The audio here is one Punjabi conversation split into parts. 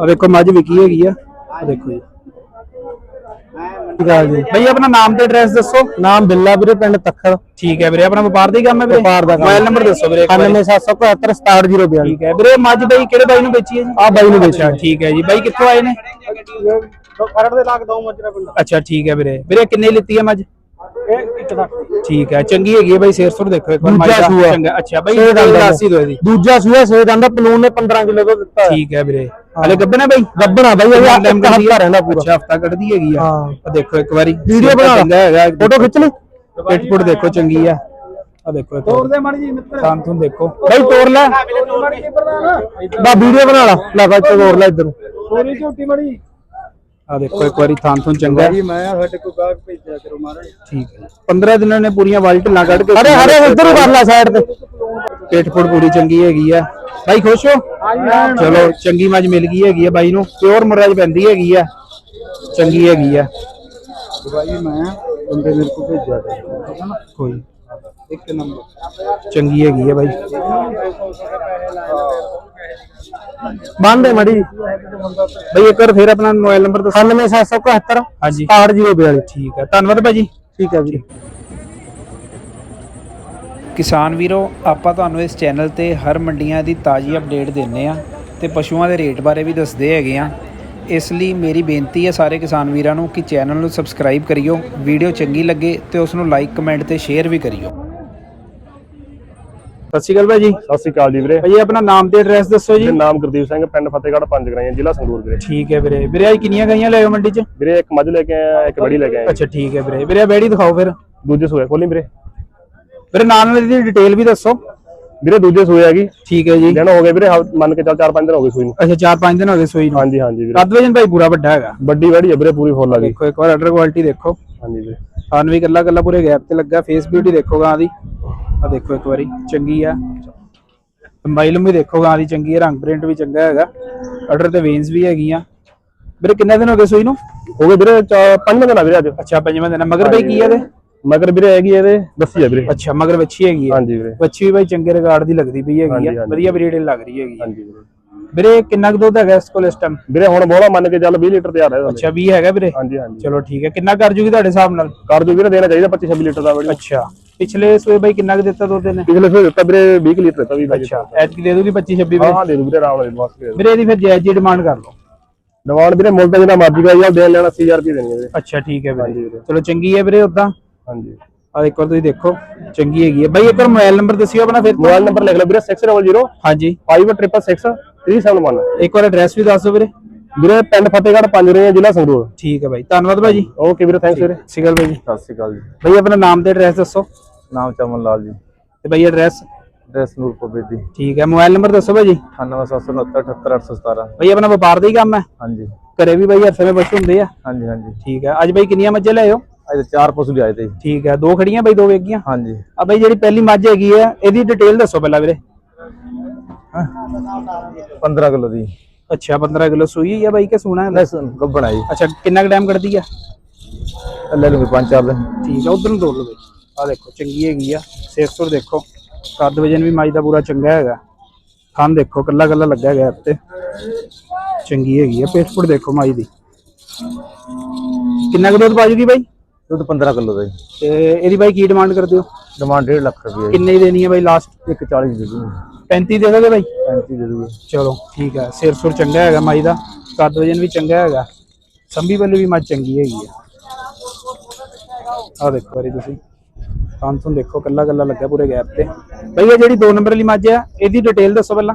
ਆ ਦੇਖੋ ਮੱਝ ਵਿਕੀ ਹੈਗੀ ਆ। ਆ ਦੇਖੋ ਜੀ। ਗੱਲ ਜੀ? ਬਈ ਆਪਣਾ ਨਾਮ ਤੇ ਐਡਰੈਸ ਦੱਸੋ। ਨਾਮ ਬਿੱਲਾ ਵੀਰੇ ਪਿੰਡ ਤੱਖਰ। ਠੀਕ ਹੈ ਵੀਰੇ ਆਪਣਾ ਵਪਾਰ ਦਾ ਹੀ ਕੰਮ ਹੈ ਵੀਰੇ? ਵਪਾਰ ਦਾ ਮੋਬਾਈਲ ਨੰਬਰ ਦੱਸੋ ਵੀਰੇ 9777767042 ਠੀਕ ਹੈ। ਵੀਰੇ ਮੱਝ ਬਈ ਕਿਹੜੇ ਬਾਈ ਨੂੰ ਵੇਚੀ ਹੈ ਜੀ? ਆ ਬਾਈ ਨੂੰ ਅੱਛਾ ਠੀਕ ਹੈ ਜੀ। ਬਾਈ ਕਿੱਥੋਂ ਆਏ ਨੇ? ਖਰੜ ਦੇ ਲਾਗ ਦੋ ਮੱਜਰਾ ਪਿੰਡ ਅੱਛਾ ਠੀਕ ਹੈ ਵੀਰੇ। ਵੀਰੇ ਕਿੰਨੇ ਲਿੱਤੀ ਹੈ ਮੱਝ? ਦਾ। ਠੀਕ ਹੈ ਚੰਗੀ ਹੈਗੀ ਹੈ ਬਾਈ ਸ਼ੇਰ ਸੁਰ ਦੇਖੋ ਇੱਕ ਵਾਰ ਦੂਜਾ ਦਾ ਸੂਆ। ਚੰਗਾ। ਅੱਛਾ ਬਾਈ ਛੇ ਦੰਦ ਦਾ। ਦੱਸ ਹੀ ਦਿਓ ਇਹਦੀ। ਦੂਜਾ ਸੂਆ ਸੇ ਦੰਦਾ ਪਲੂਨ ਨੇ 15 ਕਿਲੋ ਦਾ ਦਿੱਤਾ ਹੈ। ਠੀਕ ਹੈ ਵੀਰੇ। ਹਲੇ ਗੱਬਣਾ ਬਾਈ? ਗੱਬਣਾ ਬਾਈ ਇਹ ਇੱਕ ਹਫ਼ਤਾ ਰਹਿੰਦਾ ਪੂਰਾ। ਅੱਛਾ ਹਫਤਾ ਕੱਢਦੀ ਹੈਗੀ ਆ। ਹਾਂ। ਆ ਦੇਖੋ ਇੱਕ ਵਾਰੀ। ਵੀਡੀਓ ਬਣਾ। ਲਾ। ਚੰਗਾ ਹੈਗਾ। ਫੋਟੋ ਖਿੱਚ ਲਈ। ਪਿੱਟ ਪੁੱਟ ਦੇਖੋ ਚੰਗੀ ਆ। ਆ ਦੇਖੋ ਇੱਕ ਤੋੜ ਦੇ ਮਾੜੀ ਜੀ ਮਿੱਤਰ। ਥਾਂ ਥੂੰ ਦੇਖੋ। ਬਾਈ ਤੋੜ ਲੈ। ਬਾ ਵੀਡੀਓ ਬਣਾ ਲਾ। ਲੈ ਬਾਈ ਤੇ ਤੋੜ ਲੈ ਇੱਧਰ ਨੂੰ। ਪੂਰੀ ਝੂਟੀ ਮੜੀ। ਆ ਦੇਖੋ ਇੱਕ ਵਾਰੀ ਥਾਂ ਥੂੰ ਚੰਗਾ। ਹੈ। ਭਾਈ ਮੈਂ ਸਾਡੇ ਕੋਲ ਗਾਹਕ ਭੇਜਿਆ ਕਰੋ ਮਹਾਰਾਜ। ਠੀਕ ਹੈ। 15 ਦਿਨਾਂ ਨੇ ਪੂਰੀਆਂ ਵਾਲੀ ਢਿੱਲਾਂ ਕੱਢ ਕੇ ਅਰੇ ਹਰੇ ਇੱਧਰ ਨੂੰ ਕਰ ਲੈ ਸਾਈਡ ਤੇ। ਪੇਟ ਫੁੱਟ ਪੂਰੀ ਚੰਗੀ ਹੈਗੀ ਆ। ਬਾਈ ਖੁਸ਼ ਹੋ? ਚਲੋ ਚੰਗੀ ਮੱਝ ਮਿਲ ਗਈ ਹੈਗੀ ਆ ਬਾਈ ਨੂੰ। ਪਿਓਰ ਮੁਰਾਜ ਪੈਂਦੀ ਹੈਗੀ ਆ। ਚੰਗੀ ਹੈਗੀ ਆ। ਭਾਈ ਮੈਂ ਬੰਦੇ ਮੇਰੇ ਕੋਲ ਭੇਜਿਆ ਕਰੋ। ਕੋਈ ਇੱਕ ਨੰਬਰ। ਚੰਗੀ ਹੈਗੀ ਆ ਬਾਈ। ਬੰਦ ਹੈ ਮੜੀ। ਬਾਈ ਇੱਕ ਵਾਰ ਫੇਰ ਆਪਣਾ ਮੋਬਾਈਲ ਨੰਬਰ ਦੱਸੋ। 97771 ਹਾਂਜੀ। 6042 ਠੀਕ ਹੈ ਧੰਨਵਾਦ ਭਾਜੀ। ਠੀਕ ਹੈ ਵੀਰੇ ਕਿਸਾਨ ਵੀਰੋ ਆਪਾਂ ਤੁਹਾਨੂੰ ਇਸ ਚੈਨਲ ਤੇ ਹਰ ਮੰਡੀਆਂ ਦੀ ਤਾਜ਼ੀ ਅਪਡੇਟ ਦਿੰਨੇ ਆ ਤੇ ਪਸ਼ੂਆਂ ਦੇ ਰੇਟ ਬਾਰੇ ਵੀ ਦੱਸਦੇ ਹੈਗੇ ਆ ਇਸ ਲਈ ਮੇਰੀ ਬੇਨਤੀ ਹੈ ਸਾਰੇ ਕਿਸਾਨ ਵੀਰਾਂ ਨੂੰ ਕਿ ਚੈਨਲ ਨੂੰ ਸਬਸਕ੍ਰਾਈਬ ਕਰਿਓ ਵੀਡੀਓ ਚੰਗੀ ਲੱਗੇ ਤੇ ਉਸ ਨੂੰ ਲਾਈਕ ਕਮੈਂਟ ਤੇ ਸ਼ੇਅਰ ਵੀ ਕਰਿਓ। ਸਤਿ ਸ਼੍ਰੀ ਅਕਾਲ ਭਾਜੀ ਸਤਿ ਸ਼੍ਰੀ ਅਕਾਲ ਜੀ ਵੀਰੇ। ਭਾਜੀ ਆਪਣਾ ਨਾਮ ਤੇ ਐਡਰੈਸ ਦੱਸੋ ਜੀ। ਨਾਮ ਗੁਰਦੀਪ ਸਿੰਘ ਪਿੰਡ ਫਤਿਹਗੜ੍ਹ ਪੰਜ ਗਰਾਈਆਂ ਜ਼ਿਲ੍ਹਾ ਸੰਗਰੂਰ ਵੀਰੇ। ਠੀਕ ਹੈ ਵੀਰੇ। ਵੀਰੇ ਅੱਜ ਕਿੰਨੀਆਂ ਗਈਆਂ ਲੈ ਆਓ ਮੰਡੀ 'ਚ? ਵੀਰੇ ਇੱਕ ਮੱਝ ਲੈ ਕੇ ਆਇਆ ਇੱਕ ਵੜੀ ਲੈ ਕੇ ਆਇਆ ਅੱਛਾ ਠੀਕ ਹੈ ਵੀਰੇ। ਵੀਰੇ ਬੈੜੀ ਦਿਖਾਓ ਫਿਰ। ਦੂਜੇ ਸੂਏ ਖੋਲੀ ਵੀਰੇ। ਵੀਰੇ ਨਾਲ ਨਾਲ ਦੀ ਡਿਟੇਲ ਵੀ ਦੱਸੋ। ਵੀਰੇ ਦੂਜੇ ਸੂਏ ਹੈਗੀ ਠੀਕ ਹੈ ਜੀ। ਦਿਨ ਹੋ ਗਏ ਵੀਰੇ ਮੰਨ ਕੇ ਚੱਲ 4-5 ਦਿਨ ਹੋ ਗਏ ਸੂਈ ਨੂੰ। ਅੱਛਾ 4-5 ਦਿਨ ਹੋ ਗਏ ਸੋਈ ਨੂੰ। ਹਾਂਜੀ ਹਾਂਜੀ ਵੀਰੇ। ਕੱਦ ਵਜਨ ਭਾਈ ਪੂਰਾ ਵੱਡਾ ਹੈਗਾ। ਵੱਡੀ ਵੜੀ ਹੈ ਵੀਰੇ ਪੂਰੀ ਫੁੱਲ ਆ ਗਈ। ਦੇਖੋ ਇੱਕ ਵਾਰ ਆਰਡਰ ਕੁਆਲਿਟੀ ਦੇਖੋ। ਹਾਂਜੀ ਵੀਰੇ। ਸਾਨੂੰ ਵੀ ਕੱਲਾ ਕੱਲਾ ਪੂਰੇ ਗੈਪ ਤੇ ਲੱਗਾ ਫੇਸ ਬਿਊਟੀ ਦੇਖੋ ਗਾਂ ਦੀ। ਆ ਦੇਖੋ ਇੱਕ ਵਾਰੀ ਚੰਗੀ ਆ। ਲੰਬਾਈ ਲੰਬੀ ਦੇਖੋ ਗਾਂ ਦੀ ਚੰਗੀ ਰੰਗ ਪ੍ਰਿੰਟ ਵੀ ਚੰਗਾ ਹੈਗਾ। ਆਰਡਰ ਤੇ ਵੇਨਸ ਵੀ ਹੈਗੀਆਂ। ਵੀਰੇ ਕਿੰਨੇ ਦਿਨ ਹੋ ਗਏ ਸੋਈ ਨੂੰ? ਹੋ ਗਏ ਵੀਰੇ ਚਾ- ਪੰਜਵਾਂ ਦਿਨ ਆ ਵੀਰੇ ਅੱਜ। ਅੱਛਾ ਪੰਜਵਾਂ ਦਿਨ ਆ। ਮਗਰ ਭਾਈ ਕੀ ਆ ਇਹਦੇ? ਮਗਰ ਵੀਰੇ ਹੈਗੀ ਇਹਦੇ ਦੱਸੀ ਆ ਵੀਰੇ। ਅੱਛਾ ਮਗਰ ਵੱਛੀ ਹੈਗੀ ਆ। ਹਾਂਜੀ ਵੀਰੇ। ਵੱਛੀ ਵੀ ਭਾਈ ਚੰਗੇ ਰਿਕਾਰਡ ਦੀ ਲੱਗਦੀ ਪਈ ਹੈਗੀ ਹਾਂਜੀ, ਆ। ਹਾਂਜੀ। ਵਧੀਆ ਬਰੀਡ ਲੱਗ ਰਹੀ ਹੈਗੀ ਆ। ਹਾਂਜੀ ਵੀਰੇ। ਵੀਰੇ ਕਿੰਨਾ ਕੁ ਦੁੱਧ ਹੈਗਾ ਇਸ ਕੋਲ ਇਸ ਟਾਈਮ ਵੀਰੇ ਹੁਣ ਬੋਲਾ ਮੰਨ ਕੇ ਚੱਲ 20 ਲੀਟਰ ਤਿਆਰ ਹੈ ਇਹਦਾ। ਅੱਛਾ 20 ਹੈਗਾ ਵੀਰੇ? ਹਾਂਜੀ ਹਾਂਜੀ। ਚਲੋ ਠੀਕ ਹੈ। ਕਿੰਨਾ ਕਰ ਜੂਗੀ ਤੁਹਾਡੇ ਹਿਸਾਬ ਨਾਲ? ਕਰ ਜੋ ਵੀਰੇ ਦੇਣਾ ਚਾਹੀਦਾ 25-26 ਲੀਟਰ ਦਾ ਵੀਰੇ। ਅੱਛਾ। ਪਿਛਲੇ ਸੋਏ ਭਾਈ ਕਿੰਨਾ ਕੁ ਦਿੱਤਾ ਦੁੱਧ ਨੇ ਪਿਛਲੇ ਸੂਏ ਦਿੱਤਾ ਵੀਰੇ 20 ਕੁ ਲੀਟਰ ਦਿੱਤਾ ਵੀ ਅੱਛਾ। ਐਤਕੀ ਦੇ ਦੂਗੀ 25 26 ਹਾਂ ਵੀਰੇ? ਹਾਂ ਦੇ ਦੂ ਵੀਰੇ ਆਰਾਮ ਨਾਲ ਬਸ ਵੀਰੇ ਵੀਰੇ ਇਹਦੀ ਫਿਰ ਜਾਇਜ਼ ਜੀ ਡਿਮਾਂਡ ਕਰ ਲਓ। ਡਿਮਾਂਡ ਵੀਰੇ ਮੁੱਲ ਤਾਂ ਜਿੰਨਾ ਮਰਜ਼ੀ ਦਾ ਜਾਂ ਦੇਣ ਲੈਣਾ 80000 ਰੁਪਏ ਦੇਣੀ ਹੈ ਵੀਰੇ। ਅੱਛਾ ਠੀਕ ਹੈ ਹਾਂਜੀ ਵੀਰੇ। ਵੀਰੇ। ਚਲੋ ਚੰਗੀ ਹੈ ਵੀਰੇ ਉਦਾਂ ਹਾਂਜੀ। ਆ ਇੱਕ ਵਾਰ ਤੁਸੀਂ ਦੇਖੋ ਚੰਗੀ ਹੈਗੀ ਹੈ। ਬਾਈ ਇੱਕ ਵਾਰ ਮੋਬਾਈਲ ਨੰਬਰ ਦੱਸਿਓ ਆਪਣਾ ਫਿਰ ਤੋਂ। ਮੋਬਾਈਲ ਨੰਬਰ ਲਿਖ ਲਓ ਵੀਰੇ 600 ਹਾਂਜੀ। 5663 371 ਇੱਕ ਵਾਰ ਐਡਰੈਸ ਵੀ ਦੱਸ ਦਿਓ ਵੀਰੇ। ਵੀਰੇ ਪਿੰਡ ਫਤਿਹਗੜ੍ਹ ਪੰਜ ਰਹੇ ਜ਼ਿਲ੍ਹਾ ਸੰਗਰੂਰ। ਠੀਕ ਹੈ ਬਾਈ ਧੰਨਵਾਦ ਭਾਜੀ। ਓਕੇ ਵੀਰੇ ਥੈਂਕਸ ਵੀਰੇ। ਸਿਗਲ ਭਾਈ ਜੀ ਸਤਿ ਸ਼੍ਰੀ ਅਕਾਲ ਜੀ। ਬਾਈ ਆਪਣਾ ਨਾਮ ਤੇ ਐਡਰੈਸ ਦੱਸੋ। ਨਾਮ ਚਮਨ ਲਾਲ ਜੀ। ਤੇ ਬਾਈ ਐਡਰੈਸ ਡਰੈਸ ਨੂਰਪੁਰ ਬੇਦੀ ਠੀਕ ਹੈ ਮੋਬਾਈਲ ਨੰਬਰ ਦੱਸੋ ਭਾਜੀ। 9769 78817 ਬਾਈ ਆਪਣਾ ਵਪਾਰ ਦਾ ਹੀ ਕੰਮ ਹੈ? ਹਾਂਜੀ। ਘਰੇ ਵੀ ਬਾਈ ਵਿੱਚ ਪਸ਼ੂ ਹੁੰਦੇ ਆ? ਹਾਂਜੀ ਹਾਂਜੀ। ਠੀਕ ਹੈ ਅੱਜ ਬਾਈ ਕਿੰਨੀਆਂ ਮੱਝਾਂ ਲੈ ਆਇਓ? ਅੱਜ ਚਾਰ ਪਸ਼ੂ ਲਿਆਏ ਤੇ। ਠੀਕ ਹੈ ਦੋ ਖੜੀਆਂ ਬਾਈ ਦੋ ਵੇਗੀਆਂ? ਹਾਂਜੀ। ਆ ਬਾਈ ਜਿਹੜੀ ਪਹਿਲੀ ਮੱਝ ਹੈਗੀ ਹੈ ਇਹਦੀ ਡਿਟੇਲ ਦੱਸੋ ਪਹਿਲਾਂ ਵੀਰੇ। 15 ਕਿਲੋ ਦੀ। ਅੱਛਾ 15 ਕਿਲੋ ਸੂਈ ਹੈ ਬਾਈ ਕਿ ਸੂਣਾ ਹੈ? ਲੈਸ ਗੱਬਣਾ ਜੀ। ਅੱਛਾ ਕਿੰਨਾ ਕੁ ਟਾਈਮ ਕੱਢਦੀ ਆ? ਲੈ ਲੂੰਗੇ ਪੰਜ ਚਾਰ ਦਿਨ। ਠੀਕ ਆ ਉਧਰ ਨੂੰ ਤੋੜ ਲਓ ਬਾਈ। ਆ ਦੇਖੋ ਚੰਗੀ ਹੈਗੀ ਆ। ਸਿਰ ਸੁਰ ਦੇਖੋ ਕੱਦ ਵਜਨ ਵੀ ਮੱਝ ਦਾ ਪੂਰਾ ਚੰਗਾ ਹੈਗਾ। ਥਣ ਦੇਖੋ ਕੱਲਾ ਕੱਲਾ ਲੱਗਾ ਹੈਗਾ ਇੱਥੇ। ਚੰਗੀ ਹੈਗੀ ਆ ਪੇਟ ਪੁੜ ਦੇਖੋ ਮੱਝ ਦੀ। ਕਿੰਨਾ ਕੁ ਦੁੱਧ ਪਾਜੂਗੀ ਬਾਈ? ਦੁੱਧ 15 ਕਿਲੋ ਦਾ ਜੀ। ਤੇ ਇਹਦੀ ਬਾਈ ਕੀ ਡਿਮਾਂਡ ਕਰਦੇ ਹੋ? ਡਿਮਾਂਡ 1.5 ਲੱਖ ਰੁਪਏ ਕਿੰਨੇ ਦੇਣੀ ਹੈ ਬਾਈ ਲਾਸਟ ਇੱਕ 40 ਦੇ ਦੂੰਗੇ। 35 ਦੇ ਦੋਗੇ ਬਾਈ? 35 ਦੇ ਦੂੰਗੇ। ਚਲੋ ਠੀਕ ਹੈ ਸਿਰ ਸੁਰ ਚੰਗਾ ਹੈਗਾ ਮਾਈ ਦਾ। ਕੱਦ ਵਜਨ ਵੀ ਚੰਗਾ ਹੈਗਾ। ਸੰਭੀ ਵੱਲੇ ਵੀ ਮੱਝ ਚੰਗੀ ਹੈਗੀ ਆ। ਆ ਦੇਖੋ ਵਾਰੀ ਤੁਸੀਂ। ਤਾਂ ਤੋਂ ਦੇਖੋ ਕੱਲਾ ਕੱਲਾ ਲੱਗਾ ਪੂਰੇ ਗੈਪ ਤੇ। ਬਈ ਇਹ ਜਿਹੜੀ 2 ਨੰਬਰ ਵਾਲੀ ਮੱਝ ਆ ਇਹਦੀ ਡਿਟੇਲ ਦੱਸੋ ਪਹਿਲਾਂ।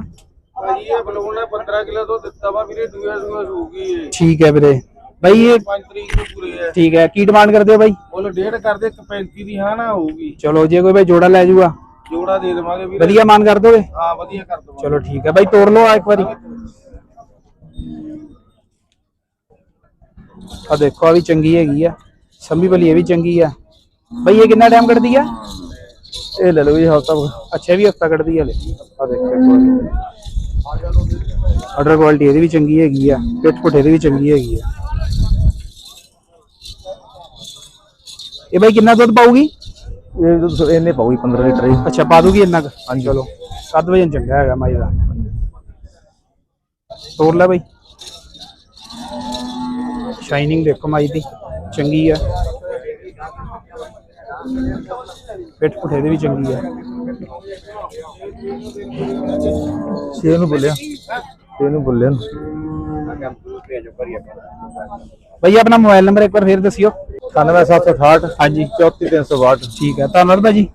ਭਾਜੀ ਇਹ ਬਲੂਨ 15 ਕਿਲੋ ਤੋਂ ਦਿੱਤਾ ਵਾ ਵੀਰੇ ਦੂਆ ਦੂਆ ਸੂਗੀ ਠੀਕ ਹੈ ਵੀਰੇ। ਬਈ ਇਹ 5 ਤਰੀਕ ਨੂੰ ਪੂਰੇ ਹੈ ਠੀਕ ਹੈ। ਕੀ ਡਿਮਾਂਡ ਕਰਦੇ ਹੋ ਬਾਈ? ਬੋਲੋ ਡੇਢ ਕਰਦੇ ਇੱਕ 35 ਦੀ ਹਾਂ ਨਾ ਹੋਊਗੀ। ਚਲੋ ਜੇ ਕੋਈ ਬਾਈ ਜੋੜਾ ਲੈ ਜਾਊਗਾ। ਜੋੜਾ ਦੇ ਦੇਵਾਂਗੇ ਵੀਰੇ। ਵਧੀਆ ਮਾਨ ਕਰ ਦੋਗੇ? ਹਾਂ ਵਧੀਆ ਕਰ ਦਵਾਂਗੇ। ਚਲੋ ਠੀਕ ਹੈ ਬਾਈ ਤੋੜ ਲਓ ਆ ਇੱਕ ਵਾਰੀ। ਆ ਦੇਖੋ ਆ ਵੀ ਚੰਗੀ ਹੈਗੀ ਆ। ਸੰਭੀ ਵਾਲੀ ਇਹ ਵੀ ਚੰਗੀ ਆ। ਬਈ ਇਹ ਕਿੰਨਾ ਟਾਈਮ ਕੱਢਦੀ ਆ? ਇਹ ਲੈ ਲਓ ਜੀ ਹਫਤਾ ਅੱਛਾ ਵੀ ਹਫਤਾ ਕੱਢਦੀ ਆ ਹਲੇ। ਆ ਦੇਖੋ ਆਰਡਰ ਕੁਆਲਿਟੀ ਇਹਦੀ ਵੀ ਚੰਗੀ ਹੈਗੀ ਆ ਪਿੱਠ ਪੁੱਠ ਇਹਦੀ ਵੀ ਚੰਗੀ ਹੈਗੀ ਆ। ਇਹ ਬਾਈ ਕਿੰਨਾ ਦੁੱਧ ਪਾਊਗੀ? ਇਹ ਦੁੱਧ ਇਹਨੇ ਪਾਉਗੀ 15 ਲੀਟਰ ਅੱਛਾ ਪਾ ਦੂਗੀ ਇੰਨਾ ਕੁ? ਹਾਂਜੀ। ਚਲੋ ਕੱਦ ਵਜਨ ਚੰਗਾ ਹੈਗਾ ਮਾਈ ਦਾ। ਤੋੜ ਲੈ ਬਾਈ। ਸ਼ਾਈਨਿੰਗ ਦੇਖੋ ਮਾਈ ਦੀ ਚੰਗੀ ਆ। ਪਿੱਠ ਪੁੱਠੇ ਦੀ ਵੀ ਚੰਗੀ ਆ। ਛੇ ਨੂੰ ਬੋਲਿਆ। ਛੇ ਨੂੰ ਬੋਲਿਆ। ਭਾਈ ਆਪਣਾ ਮੋਬਾਈਲ ਨੰਬਰ ਇੱਕ ਵਾਰ ਫੇਰ ਦੱਸਿਓ। 97768 ਹਾਂਜੀ। 34362 ਠੀਕ ਹੈ। ਧੰਨਵਾਦ ਭਾਜੀ।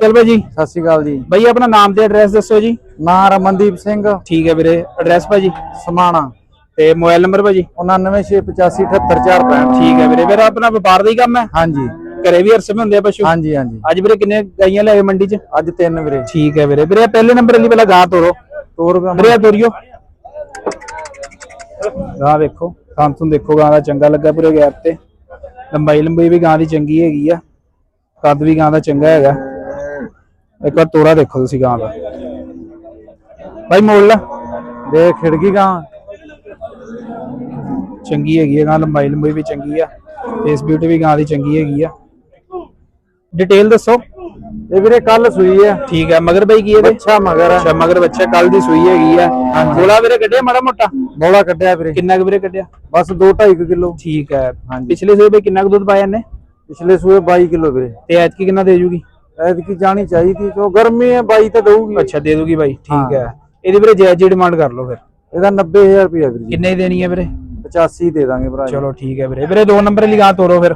ਚਲ ਭਾਜੀ। ਸਤਿ ਸ਼੍ਰੀ ਅਕਾਲ ਜੀ। ਭਾਈ ਆਪਣਾ ਨਾਮ ਤੇ ਐਡਰੈਸ ਦੱਸੋ ਜੀ। ਨਾਂ ਰਮਨਦੀਪ ਸਿੰਘ। ਠੀਕ ਹੈ ਵੀਰੇ। ਐਡਰੈਸ ਭਾਜੀ। ਸਮਾਣਾ। ਤੇ ਮੋਬਾਈਲ ਨੰਬਰ ਭਾਜੀ? 9968878465 ਠੀਕ ਹੈ ਵੀਰੇ ਵੀਰੇ ਆਪਣਾ ਵਪਾਰ ਦਾ ਹੀ ਕੰਮ ਹੈ? ਹਾਂਜੀ। ਘਰੇ ਵੀ ਅਰਸੇ ਹੁੰਦੇ ਆ ਪਸ਼ੂ? ਹਾਂਜੀ ਹਾਂਜੀ। ਅੱਜ ਵੀਰੇ ਕਿੰਨੇ ਗਾਈਆਂ ਲੈ ਆਏ ਮੰਡੀ 'ਚ? ਅੱਜ ਤਿੰਨ ਵੀਰੇ। ਠੀਕ ਹੈ ਵੀਰੇ। ਵੀਰੇ ਪਹਿਲੇ ਨੰਬਰ ਲਈ ਪਹਿਲਾਂ ਗਾਂ ਤੋਰੋ। ਤੋਰ ਵੀਰੇ ਤੋਰਿਓ। ਗਾਂ ਵੇਖੋ। ਸੰਤੁਨ ਦੇਖੋ ਗਾਂ ਦਾ ਚੰਗਾ ਲੱਗਾ ਪੂਰੇ ਗੈਪ ਤੇ। ਲੰਬਾਈ ਲੰਬਾਈ ਵੀ ਗਾਂ ਦੀ ਚੰਗੀ ਹੈਗੀ ਆ। ਕੱਦ ਵੀ ਗਾਂ ਦਾ ਚੰਗਾ ਹੈਗਾ। ਇੱਕ ਵਾਰ ਤੋਰਾ ਦੇਖੋ ਤੁਸੀਂ ਗਾਂ ਦਾ। ਭਾਈ ਮੋੜ ਲਾ ਦੇ ਖਿੜਕੀ ਗਾ ਚੰਗੀ ਹੈਗੀ ਆ ਗਾਂ ਲੰਬਾਈ ਲੰਬਾਈ ਵੀ ਚੰਗੀ ਆ ਫੇਸ ਬਿਊਟੀ ਵੀ ਗਾਂ ਦੀ ਚੰਗੀ ਹੈਗੀ ਆ। ਡਿਟੇਲ ਦੱਸੋ। ਇਹ ਵੀਰੇ ਕੱਲ ਸੂਈ ਹੈ ਠੀਕ ਹੈ ਮਗਰ ਬਾਈ ਕੀ ਇਹਦੇ? ਅੱਛਾ ਮਗਰ ਹੈ ਅੱਛਾ ਮਗਰ ਬੱਚਾ ਕੱਲ ਦੀ ਸੂਈ ਹੈਗੀ ਆ। ਗੋਲਾ ਵੀਰੇ ਕੱਢਿਆ ਮਾੜਾ ਮੋਟਾ? ਬੋਲਾ ਕੱਢਿਆ ਵੀਰੇ। ਕਿੰਨਾ ਕੁ ਵੀਰੇ ਕੱਢਿਆ? ਬਸ 2.5 ਕਿਲੋ। ਠੀਕ ਹੈ ਹਾਂਜੀ। ਪਿਛਲੇ ਸੂਏ ਵੀ ਕਿੰਨਾ ਕੁ ਦੁੱਧ ਪਾਇਆ ਇਹਨੇ? ਪਿਛਲੇ ਸੂਏ 22 ਕਿਲੋ ਵੀਰੇ। ਤੇ ਐਤਕੀ ਕਿੰਨਾ ਦੇ ਜੂਗੀ? ਐਤਕੀ ਜਾਣੀ ਚਾਹੀਦੀ ਕਿਉਂ ਗਰਮੀ ਹੈ 22 ਤਾਂ ਦਊਗੀ। ਅੱਛਾ ਦੇ ਦੂਗੀ ਬਾਈ ਠੀਕ ਹਾਂ। ਹੈ। ਇਹਦੀ ਵੀਰੇ ਜਾਇਜ਼ ਜੀ ਡਿਮਾਂਡ ਕਰ ਲਓ ਫਿਰ। ਇਹਦਾ 90000 ਰੁਪਇਆ ਵੀਰੇ। ਕਿੰਨੇ ਦੇਣੀ ਹੈ ਵੀਰੇ? 85 ਦੇ ਦਾਂਗੇ ਭਰਾ ਜੀ। ਚਲੋ ਠੀਕ ਹੈ ਵੀਰੇ। ਵੀਰੇ ਦੋ ਨੰਬਰ ਲਈ ਗਾਂ ਤੋਰੋ ਫਿਰ।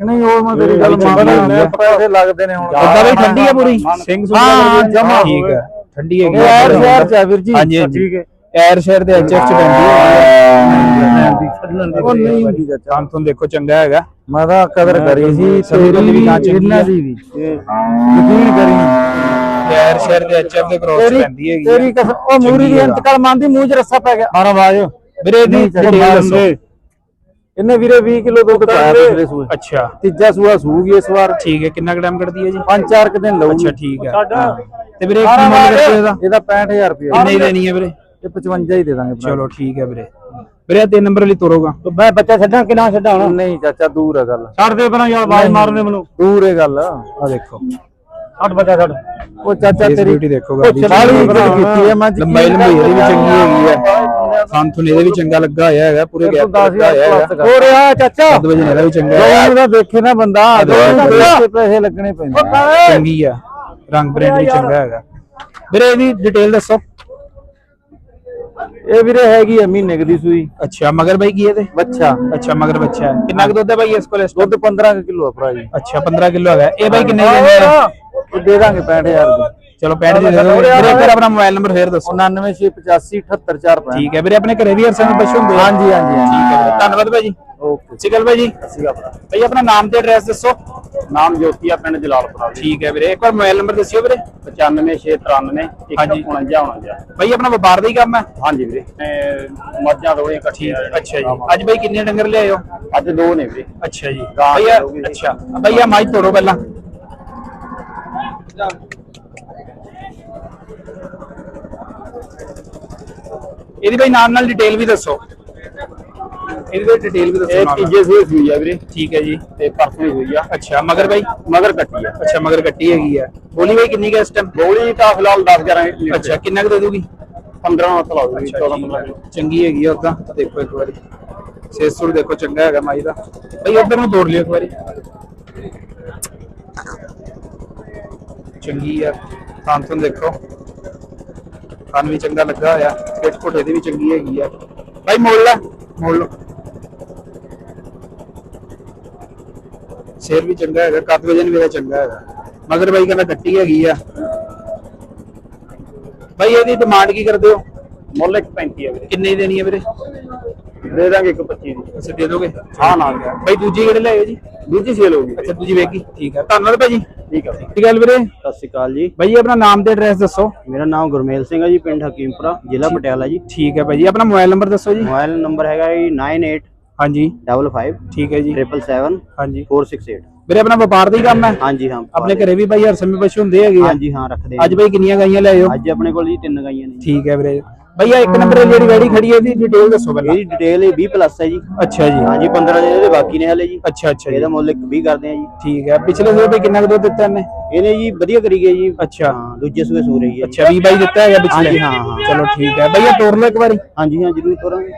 ਨਹੀਂ ਉਹ ਮੈਂ ਤੇਰੀ ਗੱਲ ਮੰਨਦਾ। ਪੈਸੇ ਲੱਗਦੇ ਨੇ ਹੁਣ। ਉਦਾਂ ਵੀ ਠੰਡੀ ਹੈ ਪੂਰੀ। ਸਿੰਘ ਸੁੰਘ ਹਾਂ, ਜਮਾਂ। ਠੀਕ ਹੈ। ਠੰਡੀ ਹੈਗੀ ਇਹ ਐਰ ਸ਼ਹਿਰ ਚ ਆ ਵੀਰ ਜੀ। ਹਾਂਜੀ ਹਾਂਜੀ। ਠੀਕ ਹੈ। ਐਰ ਸ਼ਹਿਰ ਦੇ ਐਚਐਫ ਚ ਪੈਂਦੀ ਹੈ। ਉਹ ਨਹੀਂ। ਹੁੰਦੀ ਚਾਚਾ ਕੰਮ ਤੋਂ ਦੇਖੋ ਚੰਗਾ ਹੈਗਾ। ਮੈਂ ਤਾਂ ਕਦਰ ਕਰੀ ਸੀ। ਤੇਰੀ ਵੀ ਚੰਗੀ ਇਹਨਾਂ। ਦੀ ਵੀ। ਯਕੀਨ ਕਰੀ। ਐਰ ਸ਼ਹਿਰ ਦੇ ਐਚਐਫ ਦੇ ਕ੍ਰੋਸ ਤੇਰੀ ਪੈਂਦੀ ਹੈਗੀ ਤੇਰੀ ਕਸਮ ਉਹ ਮੂਰੀ ਦੀ ਇੰਤਕਾਲ ਮੰਨਦੀ ਮੂੰਹ 'ਚ ਰੱਸਾ ਪੈ ਗਿਆ। ਮਾਰਾ ਬਾਜ ਵੀਰੇ ਡਿਟੇਲ ਦੱਸੋ ਇਹਨੇ ਵੀਰੇ 20 ਕਿਲੋ ਦੁੱਧ ਪਾਇਆ ਪਿਛਲੇ ਸੂਏ। ਅੱਛਾ। ਤੀਜਾ ਸੂਆ ਸੂਗੀ ਇਸ ਵਾਰ। ਠੀਕ ਹੈ ਕਿੰਨਾ ਟਾਈਮ ਕੱਢਦੀ ਹੈ ਜੀ? ਪੰਜ ਚਾਰ ਕੁ ਦਿਨ ਲਊਗੀ। ਅੱਛਾ ਠੀਕ ਹੈ। ਤੇ ਵੀਰੇ ਕੀ ਮੁੱਲ ਕਰਦੇ ਇਹਦਾ। ਇਹਦਾ 65000 ਰੁਪਇਆ। ਕਿੰਨੇ ਦੀ ਦੇਣੀ ਹੈ ਵੀਰੇ? ਇਹ 55 ਹੀ ਦੇ ਦਾਂਗੇ। ਚਲੋ ਠੀਕ ਹੈ ਵੀਰੇ। ਵੀਰੇ ਤਿੰਨ ਨੰਬਰ ਲਈ ਤੋਰੋਗਾ ਮੈਂ ਬੱਚਾ ਛੱਡਾਂ ਕਿ ਨਾ ਛੱਡਾਂ ਨਹੀਂ ਚਾਚਾ ਦੂਰ ਹੈ ਗੱਲ। ਛੱਡ ਦੇ ਪਹਿਲਾਂ ਯਾਰ ਆਵਾਜ਼ ਮਾਰਨੇ ਮੈਨੂੰ। ਦੂਰ ਹੈ ਗੱਲ। ਆ ਦੇਖੋ। ਛੱਡ ਬੱਚਾ ਛੱਡ। ਉਹ ਚਾਚਾ ਫੇਸ ਤੇਰੀ ਬਿਊਟੀ ਦੇਖੋ ਗਾਂ ਦੀ ਸਾਰੀ ਇੱਜ਼ਤ ਕੀਤੀ ਹੈ। ਮੈਂ ਲੰਬਾਈ ਲੰਬਾਈ ਇਹਦੀ ਵੀ ਚੰਗੀ ਹੈਗੀ ਹੈ। ਸੰਥੁਨ ਇਹਦੇ ਵੀ ਚੰਗਾ ਲੱਗਾ ਹੋਇਆ ਹੈਗਾ ਪੂਰੇ ਗੈਪ ਤੇ ਲੱਗਾ ਹੋਇਆ ਹੈਗਾ। ਹੋ ਰਿਹਾ ਚਾਚਾ। ਕੱਦ ਵਜਨ ਇਹਦਾ ਵੀ ਚੰਗਾ ਹੈ ਦੋਵਾਂ ਦਾ ਦੇਖੇ ਨਾ ਬੰਦਾ ਦੋਵਾਂ ਦੇ ਪੈਸੇ ਲੱਗਣੇ ਪੈਂਦੇ ਚੰਗੀ ਆ। ਰੰਗ ਪ੍ਰਿੰਟ ਵੀ ਚੰਗਾ ਹੈਗਾ। ਵੀਰੇ ਇਹਦੀ ਡਿਟੇਲ ਦੱਸੋ। ਇਹ ਵੀਰੇ ਹੈਗੀ ਆ ਮਹੀਨੇ ਕੁ ਦੀ ਸੂਈ। ਅੱਛਾ ਮਗਰ ਬਾਈ ਕੀ ਇਹਦੇ? ਬੱਚਾ। ਅੱਛਾ ਮਗਰ ਬੱਚਾ। ਹੈ ਕਿੰਨਾ ਕੁ ਦੁੱਧ ਹੈ ਬਾਈ ਇਸ ਕੋਲ ਇਸ ਦੁੱਧ 15 ਕਿਲੋ ਆ ਭਰਾ ਜੀ। ਅੱਛਾ 15 ਕਿਲੋ ਹੈਗਾ। ਇਹ ਬਾਈ ਕਿੰਨੇ ਦੀ? ਦੇ ਦਾਂਗੇ 65000 ਦੀ ਚਲੋ 65 ਦੀ ਦੇ ਦਿਓ। ਵੀਰੇ ਵਾਰ ਆਪਣਾ ਮੋਬਾਈਲ ਨੰਬਰ ਫੇਰ ਦੱਸੋ। 99685 78465 ਠੀਕ ਹੈ ਵੀਰੇ ਆਪਣੇ ਘਰੇ ਵੀ ਅਰਸੇ ਨੂੰ ਪਸ਼ੂ ਹੁੰਦੇ ਆ। ਹਾਂਜੀ ਹਾਂਜੀ ਹਾਂਜੀ। ਠੀਕ ਹੈ ਵੀਰੇ। ਧੰਨਵਾਦ ਭਾਈ ਜੀ। ਓਕੇ। ਸਿਕਲ ਭਾਈ ਜੀ। ਭਾਈ ਆਪਣਾ ਨਾਮ ਤੇ ਐਡਰੈਸ ਦੱਸੋ। ਨਾਮ ਜੋਤੀਆ ਪਿੰਡ ਜਲਾਲਪੁਰਾ ਠੀਕ ਹੈ ਵੀਰੇ। ਇੱਕ ਵਾਰ ਮੋਬਾਈਲ ਨੰਬਰ ਦੱਸਿਓ ਵੀਰੇ। 95693 ਹਾਂਜੀ। 149 ਭਾਈ ਆਪਣਾ ਵਪਾਰ ਦਾ ਹੀ ਕੰਮ ਹੈ? ਹਾਂਜੀ ਵੀਰੇ। ਤੇ ਮੱਝਾਂ ਇਕੱਠੀਆਂ ਅੱਛਾ ਜੀ। ਅੱਜ ਭਾਈ ਕਿੰਨੇ ਡੰਗਰ ਲਿਆਏ ਹੋ? ਅੱਜ ਦੋ ਨੇ ਵੀਰੇ। ਅੱਛਾ ਜੀ। ਗਾਂ ਹੋਊਗੀ। ਅੱਛਾ। ਭਈਆ ਮਾਈ ਤੋੜੋ ਪਹਿਲਾਂ। ਇਹਦੀ ਭਾਈ ਨਾਲ ਨਾਲ ਡਿਟੇਲ ਵੀ ਦੱਸੋ। ਇਹਦੀ ਭਾਈ ਡਿਟੇਲ ਵੀ ਦੱਸੋ ਇਹ ਨਾਲ ਨਾਲ। ਤੀਜੇ ਸੂਏ ਸੂਈ ਆ ਵੀਰੇ। ਠੀਕ ਹੈ ਜੀ। ਤੇ ਪਰਸੋਂ ਹੋਈ ਆ। ਅੱਛਾ। ਮਗਰ ਭਾਈ ਮਗਰ ਕੱਟੀ ਆ। ਅੱਛਾ ਮਗਰ ਕੱਟੀ ਹੈਗੀ ਆ। ਬੋਲੀ ਭਾਈ ਕਿੰਨੀ ਹੈ ਇਸ ਟਾਈਮ ਗੋਲੀ ਤਾਂ ਫਿਲਹਾਲ 10 11 ਲੀਟਰ ਅੱਛਾ ਕਿੰਨਾ ਕੁ ਦੇ ਦੂਗੀ 15 ਮਤ ਲਾਓ ਜੀ ਅੱਛਾ 14 ਠੀਕ 15 ਹੈ। ਚੰਗੀ ਹੈਗੀ ਆ ਉਦਾਂ। ਦੇਖੋ ਇੱਕ ਵਾਰੀ। ਸੇਸੂਰ ਦੇਖੋ ਚੰਗਾ ਹੈਗਾ ਮਾਈ ਦਾ। ਭਾਈ ਉਧਰ ਨੂੰ ਤੋੜ ਲਿਓ ਇੱਕ ਵਾਰੀ। ਚੰਗੀ ਆ। ਥਾਂਥਨ ਦੇਖੋ। ਥਾਨ ਵੀ ਚੰਗਾ ਲੱਗਾ ਹੋਇਆ। ਪਿੱਠ ਘੋਟੇ ਦੀ ਵੀ ਚੰਗੀ ਹੈਗੀ ਆ। ਭਾਈ ਮੋੜ ਲੈ। ਮੋੜ ਲਓ। ਸ਼ੇਰ ਵੀ ਚੰਗਾ ਹੈਗਾ। ਕੱਦ ਵਜਨ ਵੀ ਚੰਗਾ ਹੈਗਾ। ਮਗਰ ਬਾਈ ਕਹਿੰਦਾ ਕੱਟੀ ਹੈਗੀ ਆ। ਭਾਈ ਇਹਦੀ ਡਿਮਾਂਡ ਕੀ ਕਰਦੇ ਹੋ? ਮੁੱਲ 135 ਆ ਵੀਰੇ। ਕਿੰਨੇ ਦੇਣੀ ਹੈ ਵੀਰੇ? ਦੇ ਦਾਂਗੇ 125 ਦੀ। ਅੱਛਾ ਦੇ ਦੋਗੇ? ਹਾਂ ਨਾ ਭਾਈ ਦੂਜੀ ਕਿਹੜੇ ਲਿਆਏ ਜੀ? ਦੂਜੀ ਸੇਲ ਹੋ ਗਈ। ਅੱਛਾ ਦੂਜੀ ਵੇਗੀ ਠੀਕ ਹੈ ਧੰਨਵਾਦ ਭਾਜੀ। ਠੀਕ ਗੱਲ ਵੀਰੇ? ਸਤਿ ਸ਼੍ਰੀ ਅਕਾਲ ਜੀ। ਭਾਈ ਆਪਣਾ ਨਾਮ ਤੇ ਐਡਰੈਸ ਦੱਸੋ। ਮੇਰਾ ਨਾਮ ਗੁਰਮੇਲ ਸਿੰਘ ਹੈ ਜੀ ਪਿੰਡ ਹਕੀਮਪੁਰਾ ਜ਼ਿਲ੍ਹਾ ਪਟਿਆਲਾ ਜੀ। ਠੀਕ ਹੈ ਭਾਜੀ ਆਪਣਾ ਮੋਬਾਈਲ ਨੰਬਰ ਦੱਸੋ ਜੀ। ਮੋਬਾਈਲ ਨੰਬਰ ਹੈਗਾ ਜੀ 9855 ਹਾਂਜੀ। ਠੀਕ ਹੈ ਜੀ। 777 ਹਾਂਜੀ। 468 ਵੀਰੇ ਆਪਣਾ ਵਪਾਰ ਦਾ ਹੀ ਕੰਮ ਹੈ? ਹਾਂਜੀ ਹਾਂ ਆਪਣੇ ਘਰੇ ਵੀ ਭਾਈ ਹਰ ਸਮੇਂ ਪਸ਼ੂ ਹੁੰਦੇ ਹੈਗੇ ਹਾਂਜੀ ਹਾਂ ਰੱਖਦੇ ਹਾਂ ਅੱਜ ਭਾਈ ਕਿੰਨੀਆਂ ਗਾਈਆਂ ਲਿਆਏ ਹੋ ਅੱਜ ਆਪਣੇ ਕੋਲ ਜੀ ਤਿੰਨ ਗਾਈਆਂ ਨੇ। ਠੀਕ ਹੈ ਵੀਰੇ। ਭਈਆ ਇੱਕ ਨੰਬਰ ਵਾਲੀ ਜਿਹੜੀ ਗਾੜੀ ਖੜੀ ਹੈ ਇਹਦੀ ਡਿਟੇਲ ਦੱਸੋ ਪਹਿਲਾਂ। ਇਹਦੀ ਡਿਟੇਲ ਇਹ 20 ਪਲੱਸ ਹੈ ਜੀ। ਅੱਛਾ ਜੀ। ਹਾਂਜੀ 15 ਦਿਨ ਇਹਦੇ ਬਾਕੀ ਨੇ ਹਲੇ ਜੀ। ਅੱਛਾ ਅੱਛਾ ਜੀ। ਇਹਦਾ ਮੁੱਲ ਇੱਕ 20 ਕਰਦੇ ਆ ਜੀ। ਠੀਕ ਹੈ। ਪਿਛਲੇ ਸੂਏ ਤੇ ਕਿੰਨਾ ਕੁ ਦੁੱਧ ਦਿੱਤਾ ਇਹਨੇ? ਇਹਨੇ ਜੀ ਵਧੀਆ ਕਰੀ ਗਈ ਜੀ। ਅੱਛਾ। ਹਾਂ ਦੂਜੇ ਸੂਏ ਸੂ ਰਹੀ ਹੈ ਜੀ। ਅੱਛਾ 20 ਬਾਈ ਦਿੱਤਾ ਹੈਗਾ ਪਿਛਲੇ। ਹਾਂਜੀ, ਹਾਂ, ਹਾਂ। ਚਲੋ ਠੀਕ ਹੈ। ਭਈਆ ਤੋੜ ਲਓ ਇੱਕ ਵਾਰੀ। ਹਾਂਜੀ ਹਾਂ ਜਰੂਰ ਤੋਰਾਂਗੇ।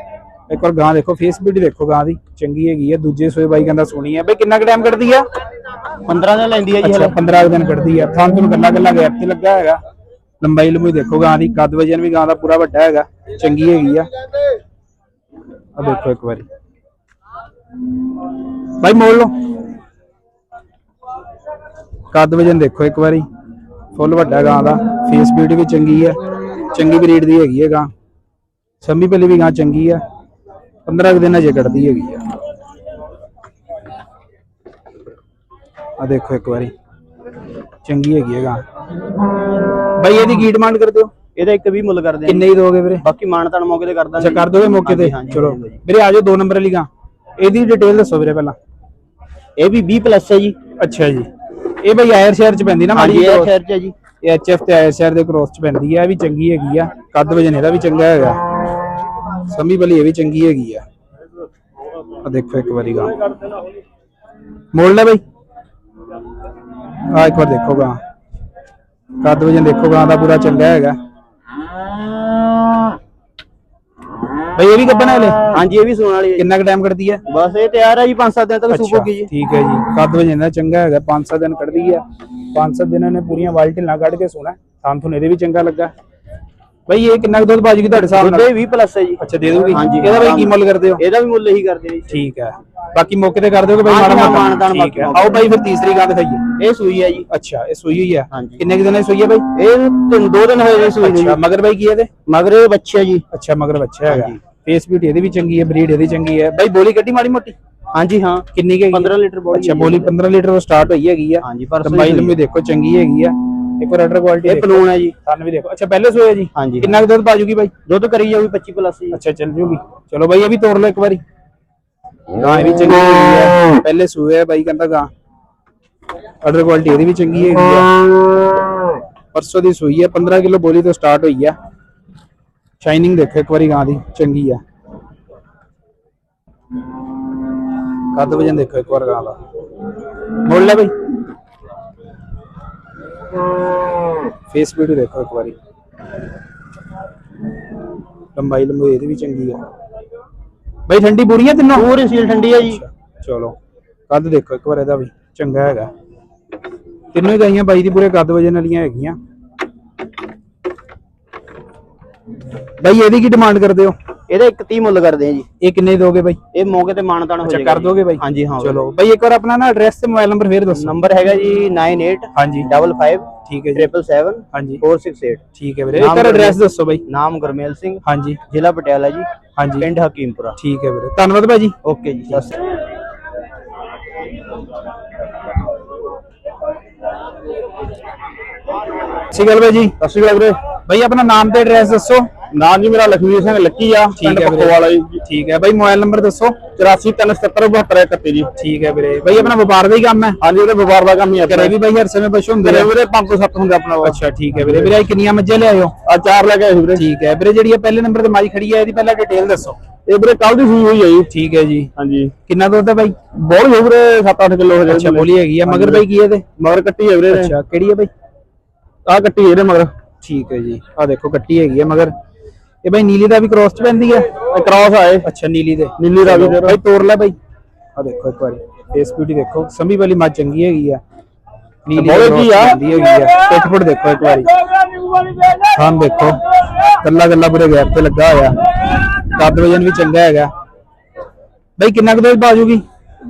ਇੱਕ ਵਾਰ ਗਾਂ ਦੇਖੋ ਫੇਸ ਬਿਊਟੀ ਦੇਖੋ ਗਾਂ ਦੀ। ਚੰਗੀ ਹੈਗੀ ਹੈ। ਦੂਜੇ ਸੂਏ ਬਾਈ ਕਹਿੰਦਾ ਸੋਹਣੀ ਹੈ। ਬਈ ਕਿੰਨਾ ਕੁ ਟਾਈਮ ਕੱਢਦੀ ਆ? 15 ਦਿਨ ਲੈਂਦੀ ਹੈ ਜੀ ਅੱਛਾ ਹਲੇ। 15 ਕੁ ਦਿਨ ਕੱਢਦੀ ਆ। ਥਾਂ ਤੁਹਾਨੂੰ ਗੱਲਾਂ ਗੱਲਾਂ ਗੈਪ ਤੇ ਲੱਗਾ ਹੈਗਾ। ਲੰਬਾਈ ਲੰਬੀ ਦੇਖੋ, ਗਾਂ ਦੀ ਕੱਦ ਵਜਨ ਵੀ ਗਾਂ ਦਾ ਪੂਰਾ ਵੱਡਾ ਹੈਗਾ, ਚੰਗੀ ਹੈਗੀ ਆ। ਆ ਦੇਖੋ ਇੱਕ ਵਾਰੀ। ਬਾਈ ਮੋੜ ਲਓ। ਕੱਦ ਵਜਨ ਦੇਖੋ ਇੱਕ ਵਾਰੀ। ਫੁੱਲ ਵੱਡਾ ਗਾਂ ਦਾ। ਫੇਸ ਬਿਊਟੀ ਵੀ ਚੰਗੀ ਹੈ ਚੰਗੀ ਬਰੀਡ ਦੀ ਹੈਗੀ ਹੈ ਗਾਂ। ਸੰਮੀ ਪੱਲੀ ਵੀ ਗਾਂ ਚੰਗੀ ਆ। 15 ਕੁ ਦਿਨ ਅਜੇ ਕੱਢਦੀ ਹੈਗੀ ਆ। ਆ ਦੇਖੋ ਇੱਕ ਵਾਰੀ। ਚੰਗੀ ਹੈਗੀ ਹੈ ਗਾਂ। ਬਾਈ ਇਹਦੀ ਕੀ ਡਿਮਾਂਡ ਕਰਦੇ ਹੋ? ਇਹਦਾ ਇੱਕ 20 ਮੁੱਲ ਕਰਦੇ ਆ। ਕਿੰਨੇ ਹੀ ਦੋਗੇ ਵੀਰੇ? ਬਾਕੀ ਮਾਨ ਤਾਨ ਮੌਕੇ ਤੇ ਕਰ ਦਾਂਗੇ ਅੱਛਾ ਕਰ ਦੋਗੇ ਮੌਕੇ ਤੇ? ਚਲੋ। ਵੀਰੇ ਆ ਜਾਓ ਦੋ ਨੰਬਰ ਵਾਲੀ ਗਾਂ। ਇਹਦੀ ਡਿਟੇਲ ਦੱਸੋ ਵੀਰੇ ਪਹਿਲਾਂ। ਇਹ ਵੀ 20 ਪਲੱਸ ਹੈ ਜੀ। ਅੱਛਾ ਜੀ। ਇਹ ਬਈ ਆਇਰ ਸ਼ਹਿਰ ਚ ਪੈਂਦੀ ਨਾ ਹਾਂਜੀ ਮਾੜੀ ਇਹ ਸ਼ਹਿਰ ਚ ਹੈ ਜੀ। ਇਹ ਐਚਐਫ ਤੇ ਆਇਰ ਸ਼ਹਿਰ ਦੇ ਕ੍ਰੋਸ ਚ ਪੈਂਦੀ ਹੈ ਇਹ ਵੀ ਚੰਗੀ ਹੈਗੀ ਆ। ਕੱਦ ਵਜਨ ਇਹਦਾ ਵੀ ਚੰਗਾ ਹੈਗਾ। ਸੰਮੀ ਬਲੀ ਇਹ ਵੀ ਚੰਗੀ ਹੈਗੀ ਆ। ਆ ਦੇਖੋ ਇੱਕ ਵਾਰੀ ਗਾਂ। ਮੋੜ ਲੈ ਬਈ। ਆ ਇੱਕ ਵਾਰ ਦੇਖੋ ਗਾਂ। ਕੱਦ ਵਜਨ ਦੇਖੋ ਗਾਂ ਦਾ ਪੂਰਾ ਚੰਗਾ ਹੈਗਾ। ਬਈ ਇਹ ਵੀ ਗੱਬਣ ਵਾਲੇ? ਹਾਂਜੀ ਇਹ ਵੀ ਸੋਣ ਵਾਲੀ ਹੈ ਜੀ। ਕਿੰਨਾ ਕੁ ਟਾਈਮ ਕੱਢਦੀ ਹੈ ਬਸ ਇਹ ਤਿਆਰ ਹੈ ਜੀ 5-7 ਦਿਨ ਤੱਕ ਸੂਪੋਗੀ ਜੀ। ਠੀਕ ਹੈ ਜੀ। ਕੱਦ ਵਜਨ ਦਾ ਚੰਗਾ ਹੈਗਾ 5-7 ਦਿਨ ਕੱਢਦੀ ਹੈ 5-7 ਦਿਨਾਂ ਨੇ ਪੂਰੀਆਂ ਵਾਲਟੀਆਂ ਕੱਢ ਕੇ ਸੋਣਾ ਤਾਂ ਤੁਹਾਨੂੰ ਇਹਦੇ ਵੀ ਚੰਗਾ ਲੱਗਾ। ਬਈ ਇਹ ਕਿੰਨਾ ਕੁ ਦੁੱਧ ਬਾਜੂਗੀ ਤੁਹਾਡੇ ਹਿਸਾਬ ਦੁੱਧ ਨਾਲ? ਇਹ 20 ਪਲੱਸ ਹੈ ਜੀ। ਅੱਛਾ ਦੇ ਦੋਗੀ ਹਾਂਜੀ, ਇਹਦਾ ਬਈ ਕੀ ਮੁੱਲ ਕਰਦੇ ਹੋ? ਇਹਦਾ ਵੀ ਮੁੱਲ ਇਹੀ ਕਰਦੇ ਜੀ। ਠੀਕ ਹੈ ਬਾਕੀ ਮੌਕੇ ਤੇ ਕਰ ਦਿਓਗੇ ਬਈ ਹਾਂਜੀ, ਮਾੜਾ ਹਾਂ, ਮੋਟਾ। ਮਾਨਤਾਨ ਠੀਕ ਹੈ ਬਾਕੀ ਆਓ ਬਾਈ ਫਿਰ ਤੀਸਰੀ ਗਾਂ ਦਿਖਾਈਏ। ਇਹ ਸੂਈ ਹੈ ਜੀ। ਅੱਛਾ ਇਹ ਸੂਈ ਹੋਈ ਆ ਹਾਂਜੀ। ਕਿੰਨੇ ਕੁ ਦਿਨਾਂ ਦੀ ਸੂਈ ਹੈ ਬਾਈ? ਇਹ ਤਿੰਨ ਦੋ ਦਿਨ ਹੋਏ ਨੇ ਸੂਈ ਨੂੰ ਅੱਛਾ ਮਗਰ ਬਾਈ ਕੀ ਹੈ ਇਹਦੇ? ਮਗਰ ਇਹ ਬੱਚੇ ਜੀ। ਅੱਛਾ ਮਗਰ ਬੱਚਾ ਹੈਗਾ। ਫੇਸ ਬਿਊਟੀ ਇਹਦੀ ਵੀ ਚੰਗੀ ਹੈ ਬਰੀਡ ਇਹਦੀ ਚੰਗੀ ਹੈ। ਬਾਈ ਬੋਲੀ ਕੱਢੀ ਮਾੜੀ ਮੋਟੀ? ਹਾਂਜੀ ਹਾਂ। ਕਿੰਨੀ ਕੁ ਹੈਗੀ 15 ਲੀਟਰ ਬੋਲੀ ਅੱਛਾ ਬੋਲੀ 15 ਲੀਟਰ ਤੋਂ ਸਟਾਰਟ ਹੋਈ ਹੈਗੀ ਆ। ਹਾਂਜੀ ਪਰਸੋਂ ਹੀ ਲੰਬਾਈ ਲੰਬੀ ਦੇਖੋ ਚੰਗੀ ਹੈਗੀ ਆ। ਇੱਕ ਵਾਰ ਆਰਡਰ ਕੁਆਲਿਟੀ ਇਹ ਪਲੂਣ ਹੈ ਜੀ। ਸਾਨੂੰ ਵੀ ਦੇਖੋ। ਅੱਛਾ ਪਹਿਲੇ ਸੋਇਆ ਜੀ? ਹਾਂਜੀ ਕਿੰਨਾ ਕੁ ਦੁੱਧ ਬਾਜੂਗੀ ਬਾਈ? ਦੁੱਧ ਕਰੀ ਜਾਊਗੀ 25 ਪਲੱਸ ਜੀ। ਅੱਛਾ ਚੱਲ ਜੂਗੀ। ਚਲੋ ਬਾਈ ਇਹ ਵੀ ਤੋੜ ਲਓ ਇੱਕ ਵਾਰੀ। ਗਾਂ ਇਹ ਵੀ ਚੰਗੀ ਹੈਗੀ ਆ ਪਹਿਲੇ ਸੂਏ ਆ ਬਾਈ ਕਹਿੰਦਾ ਗਾਂ। ਆਰਡਰ ਕੁਆਲਿਟੀ ਇਹਦੀ ਵੀ ਚੰਗੀ ਹੈਗੀ ਆ। ਪਰਸੋਂ ਦੀ ਸੂਈ ਹੈ 15 ਕਿਲੋ ਬੋਲੀ ਤੋਂ ਸਟਾਰਟ ਹੋਈ ਆ। ਸ਼ਾਈਨਿੰਗ ਦੇਖੋ ਇੱਕ ਵਾਰੀ ਗਾਂ ਦੀ ਚੰਗੀ ਆ। ਕੱਦ ਵਜਨ ਦੇਖੋ ਇੱਕ ਵਾਰ ਗਾਂ ਦਾ। ਮੋੜ ਲੈ ਬਈ। ਫੇਸ ਵੀਡੀਓ ਦੇਖੋ ਇੱਕ ਵਾਰੀ। ਲੰਬਾਈ ਲੰਬਾਈ ਇਹਦੀ ਵੀ ਚੰਗੀ ਆ। ਬਈ ਠੰਡੀ ਬੁਰੀਆਂ ਤਿੰਨੋਂ? ਪੂਰੀ ਸੀਲ ਠੰਡੀ ਹੈ ਜੀ। ਚਲੋ। ਕੱਦ ਦੇਖੋ ਇੱਕ ਵਾਰ ਇਹਦਾ ਵੀ ਚੰਗਾ ਹੈਗਾ। ਤਿੰਨੋਂ ਗਾਈਆਂ ਬਾਈ ਦੀ ਪੂਰੇ ਕੱਦ ਵਜਨ ਵਾਲੀਆਂ ਹੈਗੀਆਂ। ਬਾਈ ਇਹਦੀ ਕੀ ਡਿਮਾਂਡ ਕਰਦੇ ਹੋ? ਇਹਦਾ ਇੱਕ 30 ਮੁੱਲ ਕਰਦੇ ਆ ਜੀ। ਇਹ ਕਿੰਨੇ ਦੋਗੇ ਬਾਈ? ਇਹ ਮੌਕੇ ਤੇ ਮਾਨ ਤਾਨ ਹੋ ਜਾਏਗਾ ਕਰ ਦੋਗੇ ਬਾਈ? ਹਾਂਜੀ ਹਾਂ। ਚਲੋ। ਬਾਈ ਇੱਕ ਵਾਰ ਆਪਣਾ ਨਾ ਐਡਰੈਸ ਤੇ ਮੋਬਾਈਲ ਨੰਬਰ ਫੇਰ ਦੱਸੋ। ਨੰਬਰ ਹੈਗਾ ਜੀ 98 ਹਾਂਜੀ। 55 ਠੀਕ ਹੈ ਜੀ। 777 ਹਾਂਜੀ। 468 ਠੀਕ ਹੈ ਵੀਰੇ। ਇੱਕ ਵਾਰ ਐਡਰੈਸ ਦੱਸੋ ਬਾਈ। ਨਾਮ ਗੁਰਮੇਲ ਸਿੰਘ। ਹਾਂਜੀ। ਜ਼ਿਲ੍ਹਾ ਪਟਿਆਲਾ ਜੀ। ਹਾਂਜੀ। ਪਿੰਡ ਹਕੀਮਪੁਰਾ। ਠੀਕ ਹੈ ਵੀਰੇ। ਧੰਨਵਾਦ ਭਾਜੀ। ਓਕੇ ਜੀ ਸਤਿ ਸ਼੍ਰੀ ਅਕਾਲ। ਸਹੀ ਗੱਲ ਬਾਈ ਜੀ। ਸਤਿ ਸ਼੍ਰੀ ਅਕਾਲ ਵੀਰੇ। ਬਾਈ ਆਪਣਾ ਨਾਮ ਤੇ ਐਡਰੈਸ ਦੱਸੋ। ਨਾਮ ਜੀ ਮੇਰਾ ਲਖਵੀਰ ਸਿੰਘ ਲੱਕੀ ਆ ਠੀਕ ਹੈ ਵੀਰੇ। ਵਾਲਾ ਜੀ। ਠੀਕ ਹੈ ਬਾਈ ਮੋਬਾਈਲ ਨੰਬਰ ਦੱਸੋ। 8437727131 ਜੀ। ਠੀਕ ਹੈ ਵੀਰੇ। ਬਾਈ ਆਪਣਾ ਵਪਾਰ ਦਾ ਹੀ ਕੰਮ ਹੈ? ਹਾਂਜੀ ਉਹਦੇ ਵਪਾਰ ਦਾ ਕੰਮ ਹੀ ਘਰੇ ਵੀ ਬਾਈ ਹਰ ਸਮੇਂ ਪਸ਼ੂ ਹੁੰਦੇ ਨੇ ਵੀਰੇ 5 ਤੋਂ 7 ਹੁੰਦੇ ਆਪਣਾ। ਕੋਲ ਅੱਛਾ ਠੀਕ ਹੈ ਵੀਰੇ। ਵੀਰੇ ਕਿੰਨੀਆਂ ਮੱਝਾਂ ਲਿਆਇਓ ਆ ਚਾਰ ਲੈ ਕੇ ਆਏ ਸੀ ਵੀਰੇ। ਠੀਕ ਹੈ। ਵੀਰੇ ਜਿਹੜੀ ਇਹ ਪਹਿਲੇ ਨੰਬਰ ਤੇ ਮਾਈ ਖੜੀ ਹੈ ਇਹਦੀ ਪਹਿਲਾਂ ਡਿਟੇਲ ਦੱਸੋ। ਇਹ ਵੀਰੇ ਕੱਲ ਦੀ ਸੂਈ ਹੋਈ ਹੈ ਜੀ। ਠੀਕ ਹੈ ਜੀ। ਹਾਂਜੀ। ਕਿੰਨਾ ਦੁੱਧ ਹੈ ਬਾਈ? ਬਹੁਤ ਹੋ ਵੀਰੇ 7-8 ਕਿਲੋ ਹੋ ਅੱਛਾ ਬੋਲੀ ਹੈਗੀ ਆ। ਮਗਰ ਬਾਈ ਕੀ ਇਹਦੇ? ਮਗਰ ਕੱਟੀ ਹੈ ਵੀਰੇ। ਅੱਛਾ ਕਿਹੜੀ ਹੈ ਬਾਈ? ਆ ਕੱਟੀ ਇਹਦੇ ਮਗਰ। ਠੀਕ ਹੈ ਜੀ। ਆ ਦੇਖੋ ਕੱਟੀ ਹੈਗੀ ਹੈ ਮਗਰ। ਇਹ ਬਾਈ ਨੀਲੀ ਦਾ ਵੀ ਕ੍ਰੋਸ ਚ ਪੈਂਦੀ ਹੈ? ਕ੍ਰਾਸ ਆਏ ਅੱਛਾ ਨੀਲੀ ਦੇ। ਨੀਲੀ ਦੇ ਬਾਈ ਤੋੜ ਲੈ ਬਾਈ। ਆ ਦੇਖੋ ਇੱਕ ਵਾਰੀ। ਫੇਸ ਬਿਊਟੀ ਦੇਖੋ। ਸੰਭੀ ਵਾਲੀ ਮੱਝ ਚੰਗੀ ਹੈਗੀ ਆ। ਨੀਲੀ ਬਹੁਤ ਕੀ ਆ? ਪੈਂਦੀ ਹੈਗੀ ਆ। ਪਿੱਠ ਪੁੱਠ ਦੇਖੋ ਇੱਕ ਵਾਰੀ। ਹਾਂ ਦੇਖੋ। ਗੱਲਾ ਗੱਲਾ ਪੂਰੇ ਗੈਪ ਤੇ ਲੱਗਾ ਹੋਇਆ। ਕੱਦ ਵਜਨ ਵੀ ਚੰਗਾ ਹੈਗਾ। ਬਾਈ ਕਿੰਨਾ ਕੁ ਦੁੱਧ ਬਾਜੂਗੀ?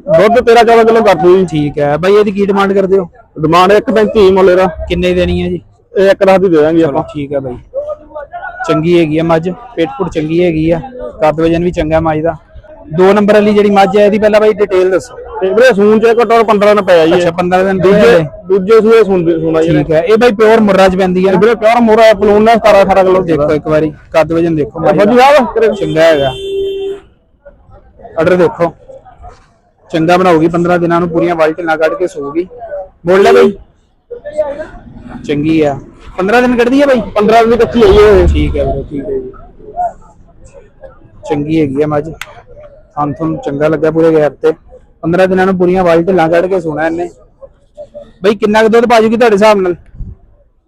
ਦੁੱਧ 13-14 ਕਿਲੋ ਕਰ ਦੂ ਜੀ ਠੀਕ ਹੈ। ਬਾਈ ਇਹਦੀ ਕੀ ਡਿਮਾਂਡ ਕਰਦੇ ਹੋ? ਡਿਮਾਂਡ 1.35 ਮੁੱਲ ਇਹਦਾ। ਕਿੰਨੇ ਦੇਣੀ ਹੈ ਜੀ? ਇਹ ਇੱਕ ਰਾਤ ਦੀ ਦੇ ਦਾਂਗੇ ਚਲੋ ਆਪਾਂ ਠੀਕ ਹੈ ਬਾਈ। ਚੰਗੀ ਹੈਗੀ ਆ ਮੱਝ ਪੇਟ ਪੁੱਟ ਚੰਗੀ ਹੈਗੀ ਆ। ਕੱਦ ਵਜਨ ਵੀ ਚੰਗਾ ਮੱਝ ਦਾ। ਦੋ ਨੰਬਰ ਵਾਲੀ ਜਿਹੜੀ ਮੱਝ ਹੈ ਇਹਦੀ ਪਹਿਲਾਂ ਬਾਈ ਡਿਟੇਲ ਦੱਸੋ। ਤੇ ਵੀਰੇ ਸੂਨ ਚ ਘੱਟੋ ਘੱਟ 15 ਦਿਨ ਪਿਆ ਜੀ। ਅੱਛਾ 15 ਦਿਨ ਦੂਜੇ ਦੂਜੇ ਦੂਜੇ ਸੂਏ ਸੁਣ ਸੁਣਾ ਜੀ ਠੀਕ ਹੈ। ਇਹ ਬਾਈ ਪਿਓਰ ਮੁਰਰਾ ਚ ਪੈਂਦੀ ਹੈ ਵੀਰੇ ਪਿਓਰ ਮੋਰਾ ਪਲੂਨ ਦਾ 17 18 ਕਿਲੋ ਦੇਖੋ ਇੱਕ ਵਾਰੀ ਕੱਦ ਵਜਨ ਦੇਖੋ ਮੱਝ ਦਾ। ਕਰੇ ਚੰਗਾ ਹੈਗਾ। ਆਰਡਰ ਦੇਖੋ। ਚੰਗਾ ਬਣਾਉਗੀ 15 ਦਿਨਾਂ ਨੂੰ ਪੂਰੀਆਂ ਵਾਲਟੀਆਂ ਨਾਲ ਕੱਢ ਕੇ ਸੋਊਗੀ। ਬੋਲ ਲੈ ਬਾਈ। ਚੰਗੀ ਆ। 15 ਦਿਨ ਕੱਢਦੀ ਹੈ ਬਾਈ? 15 ਦਿਨ ਦੀ ਕੱਚੀ ਆਈ ਇਹ। ਠੀਕ ਹੈ ਵੀਰੇ ਠੀਕ ਹੈ ਜੀ। ਚੰਗੀ ਹੈਗੀ ਆ ਮੱਝ। ਥਣ ਚੰਗਾ ਲੱਗਾ ਪੂਰੇ ਗੈਪ ਤੇ। 15 ਦਿਨਾਂ ਨੂੰ ਪੂਰੀਆਂ ਵਾਈਟ ਢਿੱਲਾਂ ਕੱਢ ਕੇ ਸੋਣਾ ਇਹਨੇ। ਬਈ ਕਿੰਨਾ ਕੁ ਦੁੱਧ ਪਾਜੂਗੀ ਤੁਹਾਡੇ ਹਿਸਾਬ ਨਾਲ?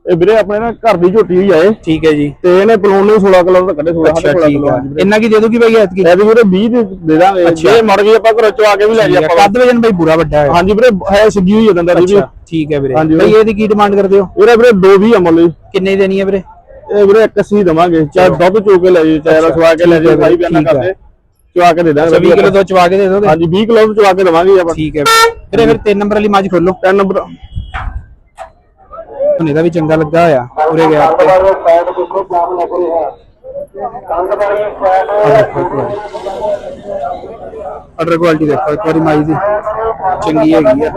ਇਹ ਵੀਰੇ ਆਪਣੇ ਨਾ ਘਰ ਦੀ ਝੋਟੀ ਹੋਈ ਆਏ ਠੀਕ ਹੈ ਜੀ। ਤੇ ਇਹਨੇ ਪਲੋਨ ਨੂੰ 16 ਕਿਲੋ ਦਾ ਕੱਢੇ 16 ਅੱਛਾ 16 ਠੀਕ ਕਿਲੋ ਆ ਇੰਨਾ ਕੀ ਦੇ ਦੂਗੀ ਬਈ ਐਤਕੀ? ਇਹ ਵੀ ਵੀਰੇ 20 ਦੇ ਦੇ ਦਾਂਗੇ। ਜੇ ਮੜ ਗਈ ਆਪਾਂ ਘਰੋਂ ਚਵਾ ਕੇ ਵੀ ਲੈ ਜੀ ਆਪਾਂ। ਕੱਦ ਵਜਨ ਬਈ ਪੂਰਾ ਵੱਡਾ ਹੈ। ਹਾਂਜੀ ਵੀਰੇ ਹੈ ਸਿੱਗੀ ਹੋਈ ਜਾਂਦਾ ਜੀ ਠੀਕ ਹੈ ਵੀਰੇ। ਬਈ ਇਹਦੀ ਕੀ ਡਿਮਾਂਡ ਕਰਦੇ ਹੋ? ਵੀਰੇ ਵੀਰੇ 2 ਵੀ ਅਮਲ ਲਈ ਕਿੰਨੇ ਦੇਣੀ ਹੈ ਵੀਰੇ? ਇਹ ਵੀਰੇ 81 ਦਵਾਂਗੇ। ਚਾਹੇ ਦੁੱਧ ਚੋ ਕੇ ਲੈ ਜੀ ਚਾਹੇ ਰਸਵਾ ਕੇ ਲੈ ਜੀ ਭਾਈ ਬਿਆਨਾ। ਕਰਦੇ। ਚਵਾ ਕੇ ਦੇ ਦਾਂਗੇ 20 ਕਿਲੋ ਦੁੱਧ ਚਵਾ ਕੇ ਦੇ ਦੋਗੇ ਹਾਂਜੀ 20 ਕਿਲੋ ਚਵਾ ਕੇ ਦਵਾਂਗੇ ਆਪਾਂ। ਠੀਕ ਹੈ ਵੀਰੇ। ਫਿਰ 3 ਨੰਬਰ ਵਾਲੀ ਮੱਝ ਖੋਲੋ। 3 ਨੰਬਰ ਹੁਣ ਇਹਦਾ ਵੀ ਚੰਗਾ ਲੱਗਾ ਹੋਇਆ ਪੂਰੇ ਗਿਆ ਤੇ। ਆਰਡਰ ਕੁਆਲਿਟੀ ਦੇਖੋ ਇੱਕ ਵਾਰੀ। ਮਾਈ ਦੀ। ਚੰਗੀ ਹੈਗੀ ਆ।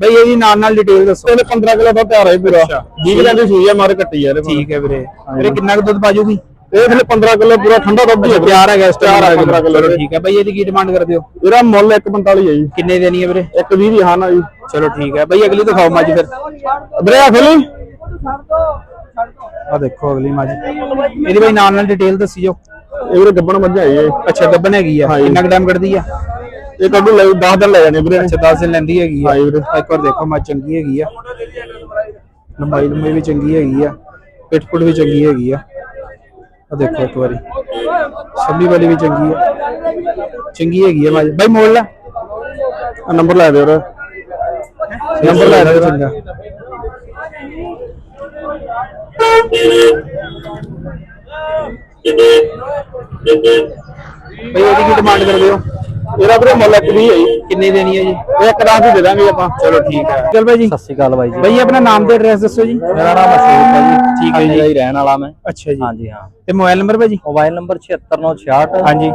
ਬਈ ਇਹਦੀ ਨਾਲ ਨਾਲ ਡਿਟੇਲ ਦੱਸੋ। ਇਹਨੇ 15 ਕਿਲੋ ਦਾ ਤਿਆਰ ਹੈ ਪੂਰਾ। ਅੱਛਾ। 20 ਕਿਲੋ ਦੀ ਸੂਈ ਹੈ ਮਾਰ ਕੱਟੀ ਯਾਰ ਠੀਕ ਹੈ ਵੀਰੇ। ਵੀਰੇ ਕਿੰਨਾ ਕੁ ਦੁੱਧ ਪਾਜੂਗੀ? ਇਹ ਥਲੇ 15 ਕਿਲੋ ਪੂਰਾ ਠੰਡਾ ਦੁੱਧ ਹੀ ਹੈ ਤਿਆਰ ਹੈਗਾ ਇਸ ਤਿਆਰ ਹੈ 15 ਕਿਲੋ ਚਲੋ ਠੀਕ ਹੈ ਬਈ ਇਹਦੀ ਕੀ ਡਿਮਾਂਡ ਕਰਦੇ ਹੋ? ਇਹਦਾ ਮੁੱਲ 145 ਹੈ ਜੀ। ਕਿੰਨੇ ਦੇਣੀ ਹੈ ਵੀਰੇ? ਇੱਕ 20 ਦੀ ਹਾਂ ਨਾ ਜੀ। ਚਲੋ ਠੀਕ ਹੈ ਬਈ ਅਗਲੀ ਦਿਖਾਓ ਮੱਝ ਫਿਰ। ਵੀਰੇ ਆ ਖੋਲੀ ਆ ਦੇਖੋ ਅਗਲੀ ਮੱਝ ਇਹਦੀ ਬਈ ਨਾਲ ਨਾਲ ਡਿਟੇਲ ਦੱਸੀ ਜੋ ਇਹ ਵੀਰੇ ਗੱਬਣ ਮੱਝਾਂ ਹੈ ਇਹ ਅੱਛਾ ਗੱਬਨ ਹੈਗੀ ਆ। ਕਿੰਨਾ ਕੁ ਟਾਈਮ ਕੱਢਦੀ ਆ? ਇਹ ਕੱਢੂ ਲੈ 10 ਦਿਨ ਲੈ ਜਾਣੇ ਵੀਰੇ ਅੱਛਾ 10 ਦਿਨ ਲੈਂਦੀ ਹੈਗੀ ਆ। ਵੀਰੇ। ਇੱਕ ਵਾਰ ਦੇਖੋ ਮੱਝ ਚੰਗੀ ਹੈਗੀ ਆ। ਲੰਬਾਈ ਲੰਬਾਈ ਵੀ ਚੰਗੀ ਹੈਗੀ ਆ। ਪਿੱਠ ਪੁੱਠ ਵੀ ਚੰਗੀ ਹੈਗੀ ਆ। ਆ ਦੇਖੋ ਇੱਕ ਵਾਰੀ। ਸੰਭੀ ਵਾਲੀ ਵੀ ਚੰਗੀ ਆ। ਚੰਗੀ ਹੈਗੀ ਆ ਬਾਈ ਮੋੜ ਲੈ। ਆ ਨੰਬਰ ਲੈ ਦਿਓ ਵੀਰੇ ਨੰਬਰ ਲੈ ਦੇ ਚੰਗਾ। ਬਈ ਇਹਦੀ ਕੀ ਡਿਮਾਂਡ ਕਰਦੇ ਹੋ? ਇਹਦਾ ਵੀਰੇ ਮੁੱਲ ਇੱਕ 20 ਹੈ ਜੀ। ਕਿੰਨੀ ਦੇਣੀ ਹੈ ਜੀ? ਇਹ ਇੱਕ 10 ਦੀ ਦੇ ਦਾਂਗੇ ਆਪਾਂ। ਚਲੋ ਠੀਕ ਹੈ। ਚਲ ਬਾਈ ਜੀ। ਸਤਿ ਸ਼੍ਰੀ ਅਕਾਲ ਬਾਈ ਜੀ। ਬਈ ਆਪਣਾ ਨਾਮ ਤੇ ਐਡਰੈਸ ਦੱਸੋ ਜੀ। ਮੇਰਾ ਨਾਮ ਅਸ਼ੋਕ ਹੈ ਜੀ। ਠੀਕ ਹੈ ਖੰਨੇ ਜੀ। ਦਾ ਹੀ ਰਹਿਣ ਵਾਲਾ ਮੈਂ। ਅੱਛਾ ਜੀ। ਹਾਂਜੀ ਹਾਂ। ਤੇ ਮੋਬਾਈਲ ਨੰਬਰ ਭਾਜੀ ਮੋਬਾਈਲ ਨੰਬਰ 76966 ਹਾਂਜੀ।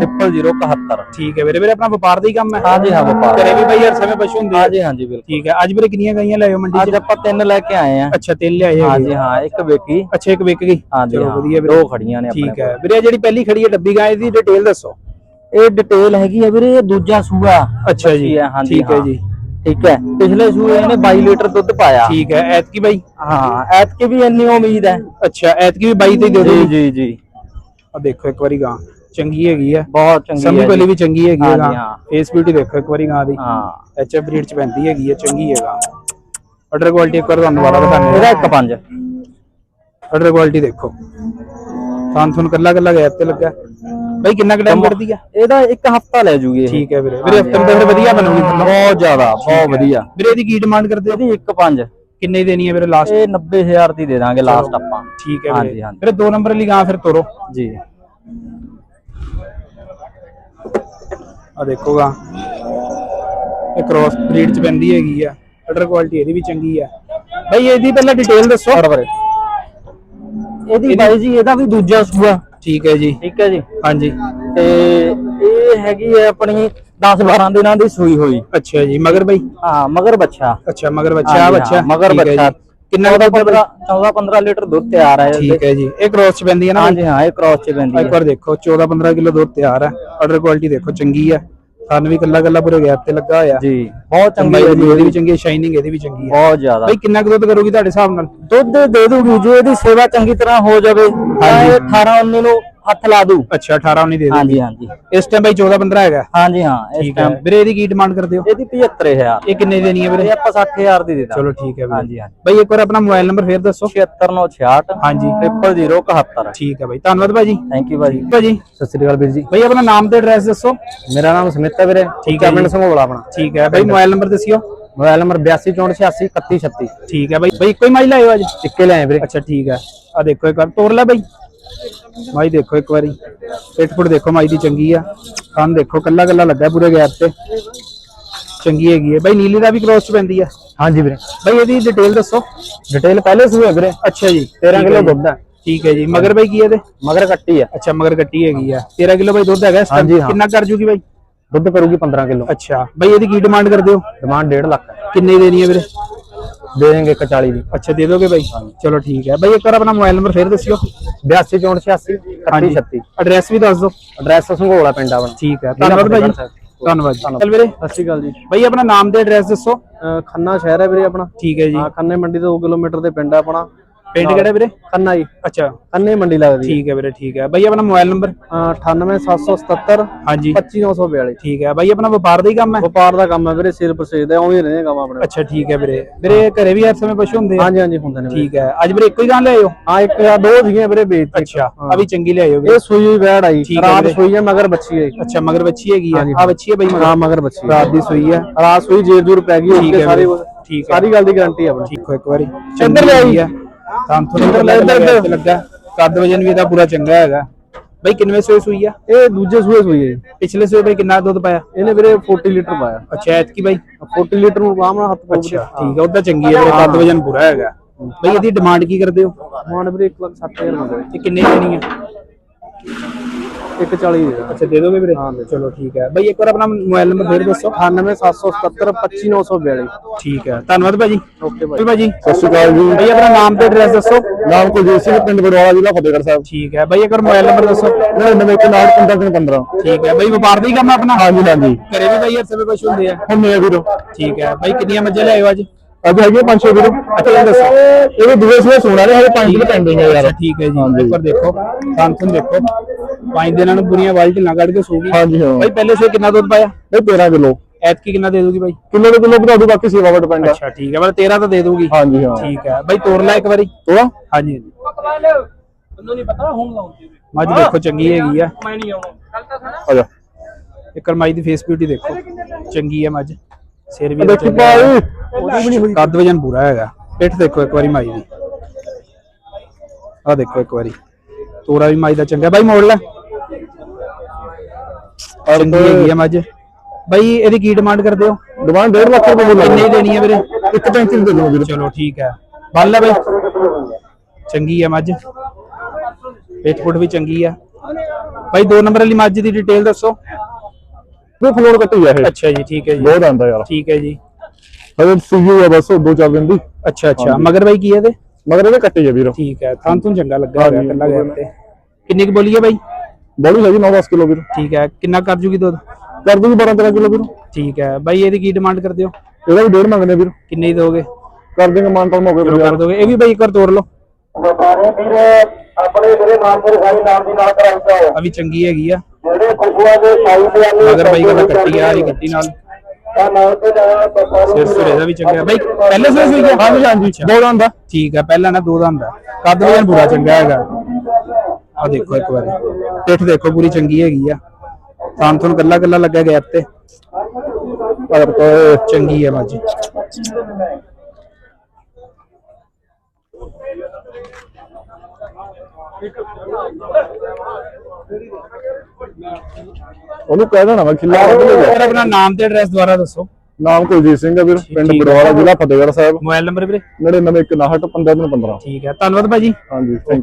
0071 ਠੀਕ ਹੈ ਵੀਰੇ ਵੀਰੇ ਆਪਣਾ ਵਪਾਰ ਦਾ ਹੀ ਕੰਮ ਹੈ। ਹਾਂਜੀ ਹਾਂ ਵਪਾਰ। ਘਰੇ ਵੀ ਬਈ ਹਰ ਸਮੇਂ ਪਸ਼ੂ ਹੁੰਦੇ ਆ। ਹਾਂਜੀ ਹਾਂਜੀ ਬਿਲਕੁਲ। ਠੀਕ ਹੈ। ਅੱਜ ਵੀਰੇ ਕਿੰਨੀਆਂ ਗਈਆਂ ਲਿਆਇਓ ਮੰਡੀ ਅੱਜ ਚ ਆਪਾਂ ਤਿੰਨ ਲੈ ਕੇ ਆਏ ਆ। ਅੱਛਾ ਤਿੰਨ ਲਿਆਏ ਹਾਂਜੀ ਹੈਗੇ ਹਾਂ ਇੱਕ ਵੇਖੀ। ਅੱਛਾ ਇੱਕ ਵਿਕ ਗਈ। ਹਾਂਜੀ ਚਲੋ ਹਾਂ ਵਧੀਆ ਵੀਰੇ। ਦੋ ਖੜੀਆਂ ਨੇ ਆਪਣੇ ਠੀਕ ਹੈ। ਵੀਰੇ ਆਹ ਜਿਹੜੀ ਪਹਿਲੀ ਖੜੀ ਹੈ ਡੱਬੀ ਗਾਂ ਇਹਦੀ ਡਿਟੇਲ ਦੱਸੋ। ਇਹ ਡਿਟੇਲ ਹੈਗੀ ਆ ਵੀਰੇ ਇਹ ਦੂਜਾ ਸੂਆ ਅੱਛਾ ਜੀ। ਹਾਂਜੀ ਠੀਕ ਹੈ ਹਾਂ। ਜੀ। ਠੀਕ ਹੈ। ਪਿਛਲੇ ਸੂਏ ਇਹਨੇ 22 ਲੀਟਰ ਦੁੱਧ ਪਾਇਆ। ਠੀਕ ਹੈ। ਐਤਕੀ ਬਾਈ? ਹਾਂ ਐਤਕੀ ਵੀ ਇੰਨੀ ਉਮੀਦ ਹੈ। ਅੱਛਾ ਐਤਕੀ ਵੀ 22 ਤੇ ਹੀ ਦੇ ਜੀ ਦੋ ਜੀ ਜੀ। ਆ ਦੇਖੋ ਇੱਕ ਵਾਰੀ ਗਾਂ। ਚੰਗੀ ਹੈਗੀ ਆ। ਬਹੁਤ ਚੰਗੀ ਸਮੀ ਹੈ ਜੀ। ਵੀ ਚੰਗੀ ਹੈਗੀ ਹੈ ਹਾਂਜੀ, ਗਾਂ। ਹਾਂ। ਫੇਸ ਬਿਊਟੀ ਦੇਖੋ ਇੱਕ ਵਾਰੀ ਗਾਂ ਦੀ। ਹਾਂ। ਐਚਐਫ ਬਰੀਡ ਚ ਪੈਂਦੀ ਹੈਗੀ ਹੈ ਚੰਗੀ ਹੈਗਾ ਆਰਡਰ ਕੁਆਲਿਟੀ ਇੱਕ ਵਾਰ ਤੁਹਾਨੂੰ ਵਾਲਾ ਦਿਖਾਣੇ ਇਹਦਾ ਇੱਕ ਪੰਜ। ਆਰਡਰ ਕੁਆਲਿਟੀ ਦੇਖੋ। ਤਾਂ ਤੁਹਾਨੂੰ ਕੱਲਾ ਕੱਲਾ ਗੈਪ ਤੇ ਲੱਗਾ ਬਾਈ ਕਿੰਨਾ ਕੁ ਟਾਈਮ ਕੱਢਦੀ ਆ? ਇਹਦਾ ਇੱਕ ਹਫਤਾ ਲੈ ਜੂਗੀ ਇਹ। ਠੀਕ ਹੈ ਵੀਰੇ। ਵੀਰੇ ਹਫ਼ਤੇ ਫਿਰ ਵਧੀਆ ਬਣੂਗੀ। ਬਹੁਤ ਜ਼ਿਆਦਾ ਬਹੁਤ ਵਧੀਆ। ਵੀਰੇ ਇਹਦੀ ਕੀ ਡਿਮਾਂਡ ਕਰਦੇ ਹੋ? ਇਹਦੀ ਇੱਕ ਪੰਜ। ਕਿੰਨੇ ਦੇਣੀ ਹੈ ਵੀਰੇ ਲਾਸਟ ਇਹ 90000 ਦੀ ਦੇ ਦਾਂਗੇ ਲਾਸਟ ਆਪਾਂ। ਠੀਕ ਹੈ ਹਾਂਜੀ, ਵੀਰੇ। ਹਾਂਜੀ। ਵੀਰੇ ਦੋ ਨੰਬਰ ਵਾਲੀ ਗਾਂ ਫਿਰ ਤੋਰੋ। ਜੀ। ਆ ਦੇਖੋ ਗਾਂ ਇਹ ਕ੍ਰੋਸ ਬਰੀਡ ਚ ਪੈਂਦੀ ਹੈਗੀ ਆ। ਆਰਡਰ ਕੁਆਲਿਟੀ ਇਹਦੀ ਵੀ ਚੰਗੀ ਆ। ਬਾਈ ਇਹਦੀ ਪਹਿਲਾਂ ਡਿਟੇਲ ਦੱਸੋ। ਇਹਦੀ ਬਾਈ ਜੀ ਇਹਦਾ ਵੀ ਦੂਜਾ ਸੂਆ। ਠੀਕ ਹੈ ਜੀ। ਠੀਕ ਹੈ ਜੀ। ਹਾਂਜੀ। ਤੇ ਇਹ ਹੈਗੀ ਹੈ ਆਪਣੀ 10 12 ਦਿਨਾਂ ਦੀ ਸੂਈ ਹੋਈ। ਅੱਛਾ ਜੀ ਮਗਰ ਬਾਈ? ਹਾਂ ਮਗਰ ਬੱਚਾ ਅੱਛਾ ਮਗਰ ਬੱਚਾ ਬੱਚਾ ਮਗਰ। ਬੱਚਾ ਕਿੰਨਾ ਬਾਈ? 14 15 ਲੀਟਰ ਦੁੱਧ ਤਿਆਰ ਹੈ। ਠੀਕ ਹੈ ਜੀ। ਇਹ ਕ੍ਰੋਸ ਚ ਪੈਂਦੀ ਹੈ ਨਾ? ਹਾਂਜੀ ਹਾਂ ਇਹ ਕ੍ਰਾਸ ਚ ਪੈਂਦੀ ਇੱਕ ਹੈ। ਵਾਰ ਦੇਖੋ 14 15 ਕਿਲੋ ਦੁੱਧ ਤਿਆਰ ਹੈ। ਆਰਡਰ ਕੁਆਲਿਟੀ ਦੇਖੋ ਚੰਗੀ ਹੈ। ਥਣ ਵੀ ਕੱਲਾ ਕੱਲਾ ਪੂਰੇ ਗੈਪ ਤੇ ਲੱਗਾ ਹੋਇਆ। ਜੀ। ਬਹੁਤ ਚੰਗੀ ਹੈ ਇਹਦੀ ਵੀ ਚੰਗੀ ਸ਼ਾਈਨਿੰਗ ਇਹਦੀ ਵੀ ਚੰਗੀ ਹੈ। ਬਹੁਤ ਜ਼ਿਆਦਾ। ਬਾਈ ਕਿੰਨਾ ਕੁ ਦੁੱਧ ਕਰੂਗੀ ਤੁਹਾਡੇ ਹਿਸਾਬ ਨਾਲ? ਦੁੱਧ ਦੇ ਦੂਗੀ ਜੇ ਇਹਦੀ ਸੇਵਾ ਚੰਗੀ ਤਰ੍ਹਾਂ ਹੋ ਜਾਵੇ ਤਾਂ ਇਹ 18 19 ਨੂੰ ਹੱਥ ਲਾ ਦੂ। ਅੱਛਾ 18 ਨਹੀਂ ਦੇ ਦੇ ਹਾਂਜੀ ਹਾਂਜੀ। ਇਸ ਟਾਈਮ ਬਾਈ 14 15 ਹੈਗਾ? ਹਾਂਜੀ ਹਾਂ ਇਸ ਠੀਕ ਹੈ। ਟਾਈਮ ਵੀਰੇ ਇਹਦੀ ਕੀ ਡਿਮਾਂਡ ਕਰਦੇ ਹੋ? ਇਹਦੀ 75000 ਇਹ ਕਿੰਨੇ ਦੇਣੀ ਹੈ ਇਹ ਵੀਰੇ ਆਪਾਂ 60000 ਦੀ ਦੇ ਦਾਂਗੇ। ਚਲੋ ਠੀਕ ਹੈ ਵੀਰੇ। ਹਾਂਜੀ ਹਾਂਜੀ। ਬਾਈ ਇੱਕ ਵਾਰ ਆਪਣਾ ਮੋਬਾਈਲ ਨੰਬਰ ਫੇਰ ਦੱਸੋ। 76966 ਹਾਂਜੀ। 0071 ਠੀਕ ਹੈ ਬਾਈ। ਧੰਨਵਾਦ ਭਾਜੀ। ਥੈਂਕ ਯੂ ਭਾਜੀ। ਭਾਜੀ ਸਤਿ ਸ੍ਰੀ ਅਕਾਲ ਵੀਰ ਜੀ। ਬਾਈ ਆਪਣਾ ਨਾਮ ਤੇ ਐਡਰੈਸ ਦੱਸੋ। ਮੇਰਾ ਨਾਮ ਸਮਿਤ ਹੈ ਵੀਰੇ। ਠੀਕ ਹੈ ਪਿੰਡ। ਸੰਘੋਲਾ ਆਪਣਾ। ਠੀਕ ਹੈ। ਬਾਈ ਮੋਬਾਈਲ ਨੰਬਰ ਦੱਸਿਓ। ਮੋਬਾਈਲ ਨੰਬਰ 8264863136 ਠੀਕ ਹੈ ਬਾਈ। ਬਾਈ ਇੱਕੋ ਹੀ ਮਾਈ ਲਾਇਓ ਅੱਜ? ਟਿੱਕੇ ਲੈ ਆਏ ਵੀਰੇ। ਅੱਛਾ ਠੀਕ ਹੈ। ਆ ਦੇਖੋ ਇੱਕ ਵਾਰ। ਤੋੜ ਲੈ ਬਾਈ। ਮਾਈ ਦੇਖੋ ਇੱਕ ਵਾਰੀ। ਪਿੱਠ ਪੁੱਠ ਦੇਖੋ ਮਾਈ ਦੀ ਚੰਗੀ ਆ। ਕੰਨ ਦੇਖੋ ਕੱਲਾ ਕੱਲਾ ਲੱਗਾ ਪੂਰੇ ਗੈਪ ਤੇ। ਚੰਗੀ ਹੈਗੀ ਹੈ ਬਾਈ ਨੀਲੀ ਦਾ ਵੀ ਕ੍ਰੋਸ ਚ ਪੈਂਦੀ ਆ। ਹਾਂਜੀ ਵੀਰੇ। ਬਾਈ ਇਹਦੀ ਡਿਟੇਲ ਦੱਸੋ। ਡਿਟੇਲ ਪਹਿਲੇ ਸੂਏ ਵੀਰੇ। ਅੱਛਾ ਜੀ। 13 ਠੀਕ ਕਿਲੋ। ਦੁੱਧ ਹੈ ਠੀਕ ਹੈ ਜੀ। ਮਗਰ ਬਾਈ ਕੀ ਹੈ ਇਹਦੇ? ਮਗਰ ਕੱਟੀ ਹੈ ਅੱਛਾ ਮਗਰ ਕੱਟੀ ਹੈਗੀ ਆ। 13 ਕਿਲੋ ਬਾਈ ਦੁੱਧ ਹੈਗਾ ਇਸ ਹਾਂ। ਕਿੰਨਾ ਕਰ ਜੂਗੀ ਬਾਈ? ਦੁੱਧ ਕਰੂਗੀ 15 ਕਿਲੋ। ਅੱਛਾ। ਬਾਈ ਇਹਦੀ ਕੀ ਡਿਮਾਂਡ ਕਰਦੇ ਹੋ? ਡਿਮਾਂਡ 1.5 ਲੱਖ। ਕਿੰਨੇ ਦੇਣੀ ਹੈ ਵੀਰੇ? ਦੇ ਦੇਂਗੇ 41 ਦੀ। ਅੱਛਾ ਦੇ ਦੋਗੇ ਬਾਈ? ਚਲੋ ਠੀਕ ਹੈ। ਬਾਈ ਇੱਕ ਵਾਰ ਆਪਣਾ ਮੋਬਾਈਲ ਨੰਬਰ ਫੇਰ ਦੱਸਿਓ। 826486 3136 ਐਡਰੈਸ ਵੀ ਦੱਸ ਦਿਓ। ਐਡਰੈਸ ਸੰਘੋਲਾ ਪਿੰਡ ਆਪਣਾ। ਠੀਕ ਹੈ। ਧੰਨਵਾਦ ਭਾਈ ਧੰਨਵਾਦ ਜੀ। ਚੱਲ ਵੀਰੇ। ਸਤਿ ਸ਼੍ਰੀ ਅਕਾਲ ਜੀ। ਬਾਈ ਆਪਣਾ ਨਾਮ ਤੇ ਐਡਰੈਸ ਦੱਸੋ। ਖੰਨਾ ਸ਼ਹਿਰ ਹੈ ਵੀਰੇ ਆਪਣਾ। ਠੀਕ ਹੈ ਜੀ। ਹਾਂ ਖੰਨੇ ਮੰਡੀ ਤੋਂ 2 ਕਿਲੋਮੀਟਰ ਦੇ ਪਿੰਡ ਹੈ ਆਪਣਾ। ਪਿੰਡ ਕਿਹੜਾ ਵੀਰੇ? ਖੰਨਾ ਜੀ। ਅੱਛਾ। ਖੰਨੇ ਮੰਡੀ ਲੱਗਦੀ ਠੀਕ ਹੈ ਵੀਰੇ ਠੀਕ ਹੈ। ਬਾਈ ਆਪਣਾ ਮੋਬਾਈਲ ਨੰਬਰ? 98777 ਹਾਂਜੀ। 25942 ਠੀਕ ਹੈ। ਬਾਈ ਆਪਣਾ ਵਪਾਰ ਦਾ ਹੀ ਕੰਮ ਹੈ? ਵਪਾਰ ਦਾ ਕੰਮ ਹੈ ਵੀਰੇ ਸਿਰ ਪਰਸੇਜ ਦਾ ਉਵੇਂ ਹੀ ਰਹਿੰਦੇ ਕੰਮ ਆਪਣੇ। ਅੱਛਾ ਠੀਕ ਹੈ ਵੀਰੇ। ਵੀਰੇ ਘਰੇ ਵੀ ਹਰ ਸਮੇਂ ਪਸ਼ੂ ਹੁੰਦੇ ਆ? ਹਾਂਜੀ ਹਾਂਜੀ ਹੁੰਦੇ ਨੇ। ਠੀਕ ਹੈ। ਅੱਜ ਵੀਰੇ ਇੱਕੋ ਹੀ ਗਾਂ ਲਿਆਇਓ ਹਾਂ ਇੱਕ ਜਾਂ ਦੋ ਸੀਗੀਆਂ ਵੀਰੇ ਵੇਚਤੀ ਅੱਛਾ ਆ ਵੀ ਚੰਗੀ ਲਿਆਇਓ ਵੀਰੇ। ਇਹ ਸੂਈ ਹੋਈ ਵੈੜ ਆਈ। ਹੈ ਰਾਤ। ਸੂਈ ਹੈ ਮਗਰ ਬੱਚੀ ਹੈ ਅੱਛਾ ਮਗਰ ਬੱਚੀ ਹੈਗੀ ਆ। ਆ ਬੱਚੀ ਹੈ ਬਾਈ ਮਗਰ? ਹਾਂ ਮਗਰ ਬੱਚੀ ਹੈ। ਰਾਤ ਦੀ ਸੂਈ ਆ ਰਾਤ ਸੂਈ ਜੇਰ ਜੂਰ ਪੈ ਗਈ ਠੀਕ ਹੈ ਸਾਰੀ ਹੈ। ਗੱਲ ਦੀ ਗਾਰੰਟੀ ਹੈ ਆਪਣੀ। ਠੀਕ ਹੋ ਇੱਕ ਵਾਰੀ। ਇੱਧਰ ਲੈ ਆਈ। ਆ। ਤਾਂ ਤੁਹਾਨੂੰ ਇੱਧਰ ਲੈ, ਇੱਧਰ, ਇੱਧਰ ਲੱਗਾ। ਕੱਦ ਵਜਨ ਵੀ ਇਹਦਾ ਪੂਰਾ ਚੰਗਾ ਹੈਗਾ। ਬਾਈ ਕਿੰਨਵੇਂ ਸੂਏ ਸੂਈ ਆ? ਇਹ ਦੂਜੇ ਸੂਏ ਸੂਈ ਹੈ। ਪਿਛਲੇ ਸੂਏ ਬਾਈ ਕਿੰਨਾ ਦੁੱਧ ਪਾਇਆ? ਇਹਨੇ ਵੀਰੇ 40 ਲੀਟਰ ਪਾਇਆ। ਅੱਛਾ ਐਤਕੀ ਬਾਈ? 40 ਲੀਟਰ ਨੂੰ ਆਰਾਮ ਨਾਲ ਹੱਥ ਪਾਉ ਠੀਕ ਹੈ ਉਹਦਾ ਚੰਗੀ ਹੈ ਵੀਰੇ ਕੱਦ ਵਜਨ ਪੂਰਾ ਹੈਗਾ। ਬਾਈ ਇਹਦੀ ਡਿਮਾਂਡ ਕੀ ਕਰਦੇ ਹੋ? ਮਾਨ ਵੀਰੇ 1 ਲੱਖ 60 ਹਜ਼ਾਰ ਮੰਗਦੇ। ਤੇ ਕਿੰਨੇ ਦੇਣੀ ਹੈ 140 ਦੇ ਅੱਛਾ ਦੇ ਦੋਗੇ ਵੀਰੇ? ਚਲੋ ਠੀਕ ਹੈ। ਬਾਈ ਇੱਕ ਵਾਰ ਆਪਣਾ ਮੋਬਾਈਲ ਨੰਬਰ ਫੇਰ ਦੱਸੋ। 98777 25942 ਠੀਕ ਹੈ। ਧੰਨਵਾਦ ਭਾਜੀ। ਓਕੇ ਓਕੇ ਭਾਜੀ। ਸਤਿ ਸ਼੍ਰੀ ਅਕਾਲ ਜੀ। ਬਾਈ ਆਪਣਾ ਨਾਮ ਤੇ ਐਡਰੈਸ ਦੱਸੋ। ਨਾਮ ਕੁਲਜੀਤ ਸਿੰਘ ਪਿੰਡ ਬੜਵਾਲਾ ਜ਼ਿਲ੍ਹਾ ਫਤਿਹਗੜ੍ਹ ਸਾਹਿਬ। ਠੀਕ ਹੈ। ਬਾਈ ਇੱਕ ਵਾਰ ਮੋਬਾਈਲ ਨੰਬਰ ਦੱਸੋ। 9915 ਠੀਕ ਹੈ। ਬਾਈ ਵਪਾਰ ਦਾ ਹੀ ਕੰਮ ਹੈ ਆਪਣਾ? ਹਾਂਜੀ ਹਾਂਜੀ। ਘਰੇ ਵੀ ਬਾਈ ਹਰ ਸਮੇਂ ਪਸ਼ੂ ਹੁੰਦੇ ਆ। ਹੁਣ ਮੇਰੇ ਵੀਰੋ। ਠੀਕ ਹੈ। ਬਾਈ ਕਿੰਨੀਆਂ ਮੱਝਾਂ ਲਿਆਇਓ ਅੱਜ? ਅੱਜ ਹੈਗੇ 500 ਵੀਰੋ। ਅੱਛਾ ਇਹ ਦੱਸੋ। ਇਹ ਦੂਏ ਸੂਏ ਸੁਣਾ ਰਹੇ ਹਜੇ 5 ਕਿਲੋ ਪੈਂਡਿੰਗ ਹੈ ਯਾਰ। ਠੀਕ ਹੈ ਜੀ। ਇੱਕ ਵਾਰ ਦੇਖੋ ਸੰਤਨ ਦੇਖੋ। ਪੰਜ ਦਿਨਾਂ ਨੂੰ ਬੁਰੀਆਂ ਬਾਲਟੀ ਨਾ ਕੱਢ ਕੇ ਸੋਗੀ ਹਾਂਜੀ ਹਾਂ। ਬਾਈ ਪਹਿਲੇ ਸੂਏ ਕਿੰਨਾ ਦੁੱਧ ਪਾਇਆ? ਇਹ 13 ਕਿਲੋ। ਐਤਕੀ ਕਿੰਨਾ ਦੇ ਦੂਗੀ ਬਾਈ? ਕਿਲੋ ਦੇ ਕਿਲੋ ਤੁਹਾਡੀ ਬਾਕੀ ਸੇਵਾ ਪਰ ਡਿਪੈਂਡ ਹੈ ਅੱਛਾ ਠੀਕ ਹੈ। ਪਰ 13 ਤਾਂ ਦੇ ਦੂਗੀ ਹਾਂਜੀ ਹਾਂ। ਠੀਕ ਹੈ। ਬਾਈ ਤੋੜ ਲੈ ਇੱਕ ਵਾਰੀ। ਤੋੜਾ ਹਾਂਜੀ ਹਾਂਜੀ। ਮੱਝ ਦੇਖੋ ਚੰਗੀ ਹੈਗੀ ਆ। ਆ ਜਾ। ਇੱਕ ਕਰਮਾਈ ਦੀ ਫੇਸ ਬਿਊਟੀ ਦੇਖੋ। ਚੰਗੀ ਹੈ ਮੱਝ ਸਿਰ ਵੀ ਦੇਖੀ ਚੰਗਾ ਹੈ। ਭਾਈ। ਕੱਦ ਵਜਨ ਪੂਰਾ ਹੈਗਾ। ਪਿੱਠ ਦੇਖੋ ਇੱਕ ਵਾਰੀ ਮਾਈ ਦੀ। ਆ ਦੇਖੋ ਇੱਕ ਵਾਰੀ। ਤੋਰਾ ਵੀ ਮਾਈ ਦਾ ਚੰਗਾ। ਬਾਈ ਮੋੜ ਲੈ। ਚੰਗੀ ਹੈਗੀ ਆ ਮੱਝ। ਬਾਈ ਇਹਦੀ ਕੀ ਡਿਮਾਂਡ ਕਰਦੇ ਹੋ? ਡਿਮਾਂਡ 1.5 ਲੱਖ ਰੁਪਏ ਬੋਲ। ਕਿੰਨੇ ਦੀ ਦੇਣੀ ਹੈ ਵੀਰੇ? ਇੱਕ ਟੈਂਕੀ ਦੇ ਦਿਓ ਵੀਰੇ। ਚਲੋ ਠੀਕ ਹੈ ਬੱਲ ਲੈ ਬਾਈ। ਚੰਗੀ ਹੈ ਮੱਝ। ਪਿੱਠ ਪੁੱਠ ਵੀ ਚੰਗੀ ਆ। ਬਾਈ ਦੋ ਨੰਬਰ ਵਾਲੀ ਮੱਝ ਦੀ ਡਿਟੇਲ ਦੱਸੋ। ਇਹ ਫਲੋਰ ਕੱਟੀ ਆ ਇਹ। ਅੱਛਾ ਜੀ ਠੀਕ ਹੈ ਜੀ। ਬਹੁਤ ਆਂਦਾ ਯਾਰ। ਠੀਕ ਹੈ ਜੀ। ਹਜੇ ਸੀਯੂ ਆ ਬਸ ਦੋ ਚਾਰ ਦਿਨ ਦੀ। ਅੱਛਾ ਅੱਛਾ। ਮਗਰ ਬਾਈ ਕੀ ਹੈ ਇਹਦੇ? ਮਗਰ ਇਹਦੇ ਕੱਟੀ ਆ ਵੀਰ। ਠੀਕ ਹੈ ਥਾਂ ਤੋਂ ਚੰਗਾ ਲੱਗਾ ਹੋਇਆ ਕੱਲਾ ਗਿਆ ਤੇ। ਕਿੰਨੀ ਕੁ ਬੋਲੀ ਹੈ ਬਾਈ? ਬੋਲੀ ਹੈਗੀ 9-10 ਕਿਲੋ ਵੀਰ। ਠੀਕ ਹੈ ਕਿੰਨਾ ਕਰ ਜੂਗੀ ਦੁੱਧ? ਕਰ ਦੂਗੀ 12-13 ਕਿਲੋ ਵੀਰ। ਠੀਕ ਹੈ ਬਾਈ ਇਹਦੀ ਕੀ ਡਿਮਾਂਡ ਕਰਦੇ ਹੋ? ਇਹਦਾ ਵੀ ਡੇਢ ਮੰਗਦੇ ਵੀਰ। ਕਿੰਨੇ ਦੀ ਦੋਗੇ? ਕਰ ਦੇਂਗੇ ਮਾਨ ਤਾਂ ਤੇ ਕਰ ਦੋਗੇ। ਇਹ ਵੀ ਬਾਈ ਇੱਕ ਵਾਰ ਤੋੜ ਲਓ। ਵਪਾਰੀ ਵੀਰ ਆਪਣੇ ਵੀਰੇ ਨਾਮ ਤੇ ਸਾਈ ਨਾਮ ਦੀ ਨਾਲ ਕਰਾਉਂਦਾ ਆ ਵੀ ਚੰਗੀ ਹੈਗੀ ਆ। ਮਗਰ ਬਾਈ ਕਹਿੰਦਾ ਕੱਟੀ ਆ ਰਹੀ ਕੱਟੀ ਨਾਲ। ਤਾਂ ਨਾਲ ਤੇ ਨਾਲ ਵਪਾਰੀ ਸਿਰ ਸੁਰੇ ਦਾ ਵੀ ਚੰਗਾ। ਬਾਈ ਪਹਿਲੇ ਸੂਏ ਸੂਈ ਗਿਆ ਹਾਂਜੀ ਹਾਂਜੀ ਦੋ ਦਾ। ਠੀਕ ਹੈ ਪਹਿਲਾਂ ਨਾ ਦੋ ਦਾ। ਹੁੰਦਾ ਕੱਦ ਵਜਨ ਪੂਰਾ ਚੰਗਾ ਹੈਗਾ। ਆ ਦੇਖੋ ਇੱਕ ਵਾਰੀ। ਪਿੱਠ ਦੇਖੋ ਪੂਰੀ ਚੰਗੀ ਹੈਗੀ ਆ। ਥਾਂ ਤੁਹਾਨੂੰ ਕੱਲਾ ਕੱਲਾ ਲੱਗਾ ਗੈਪ ਤੇ। ਪਰ ਚੰਗੀ ਹੈ ਮੱਝ ਉਹਨੂੰ ਕਹਿ ਦੇਣਾ ਮੈਂ ਖਿੱਲਾ ਵੱਢ ਲੈ ਔਰ ਆਪਣਾ ਨਾਮ ਤੇ ਐਡਰੈਸ ਦੁਬਾਰਾ ਦੱਸੋ। ਨਾਮ ਕੁਲਜੀਤ ਸਿੰਘ ਆ ਵੀਰ ਪਿੰਡ। ਬੜਵਾਲਾ ਜ਼ਿਲ੍ਹਾ ਫਤਿਹਗੜ੍ਹ ਸਾਹਿਬ। ਮੋਬਾਈਲ ਨੰਬਰ ਵੀਰੇ? 9919 15 ਠੀਕ ਹੈ ਧੰਨਵਾਦ ਭਾਜੀ। ਹਾਂਜੀ ਓਕੇ